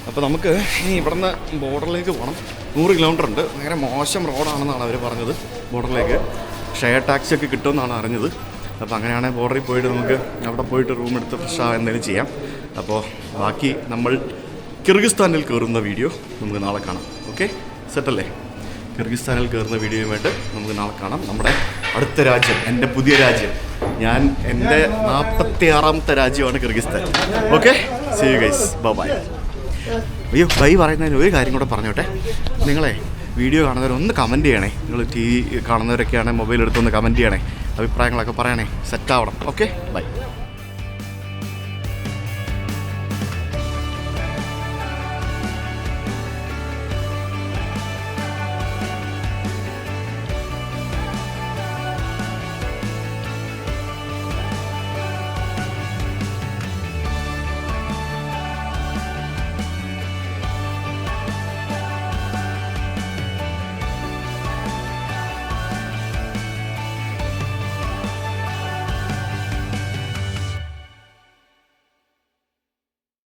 അപ്പോൾ നമുക്ക് ഇവിടുന്ന് ബോർഡറിലേക്ക് പോകണം നൂറ് കിലോമീറ്റർ ഉണ്ട്. ഭയങ്കര മോശം റോഡാണെന്നാണ് അവർ പറഞ്ഞത് ബോർഡറിലേക്ക്. ഷെയർ ടാക്സി ഒക്കെ കിട്ടുമെന്നാണ് അറിഞ്ഞത്. അപ്പോൾ അങ്ങനെയാണെങ്കിൽ ബോർഡറിൽ പോയിട്ട് നമുക്ക് അവിടെ പോയിട്ട് റൂം എടുത്ത് ഫ്രഷ് എന്തെങ്കിലും ചെയ്യാം. അപ്പോൾ ബാക്കി നമ്മൾ കിർഗിസ്ഥാനിൽ കയറുന്ന വീഡിയോ നമുക്ക് നാളെ കാണാം. ഓക്കെ സെറ്റല്ലേ കിർഗിസ്ഥാനിൽ കയറുന്ന വീഡിയോയുമായിട്ട് നമുക്ക് നാളെ കാണാം. നമ്മുടെ അടുത്ത രാജ്യം എന്റെ പുതിയ രാജ്യം. ഞാൻ എന്റെ നാൽപ്പത്തി ആറാമത്തെ രാജ്യമാണ് Kyrgyzstan. Okay see you guys bye അയ്യോ ബൈ പറയുന്നതിന് ഒരു കാര്യം കൂടെ പറഞ്ഞോട്ടെ? നിങ്ങളെ വീഡിയോ കാണുന്നവർ ഒന്ന് കമന്റ് ചെയ്യണേ. നിങ്ങൾ ടി വി കാണുന്നവരൊക്കെയാണെങ്കിൽ മൊബൈൽ എടുത്തൊന്ന് കമന്റ് ചെയ്യണേ. അഭിപ്രായങ്ങളൊക്കെ പറയണേ. സെറ്റാവണം ഓക്കെ ബൈ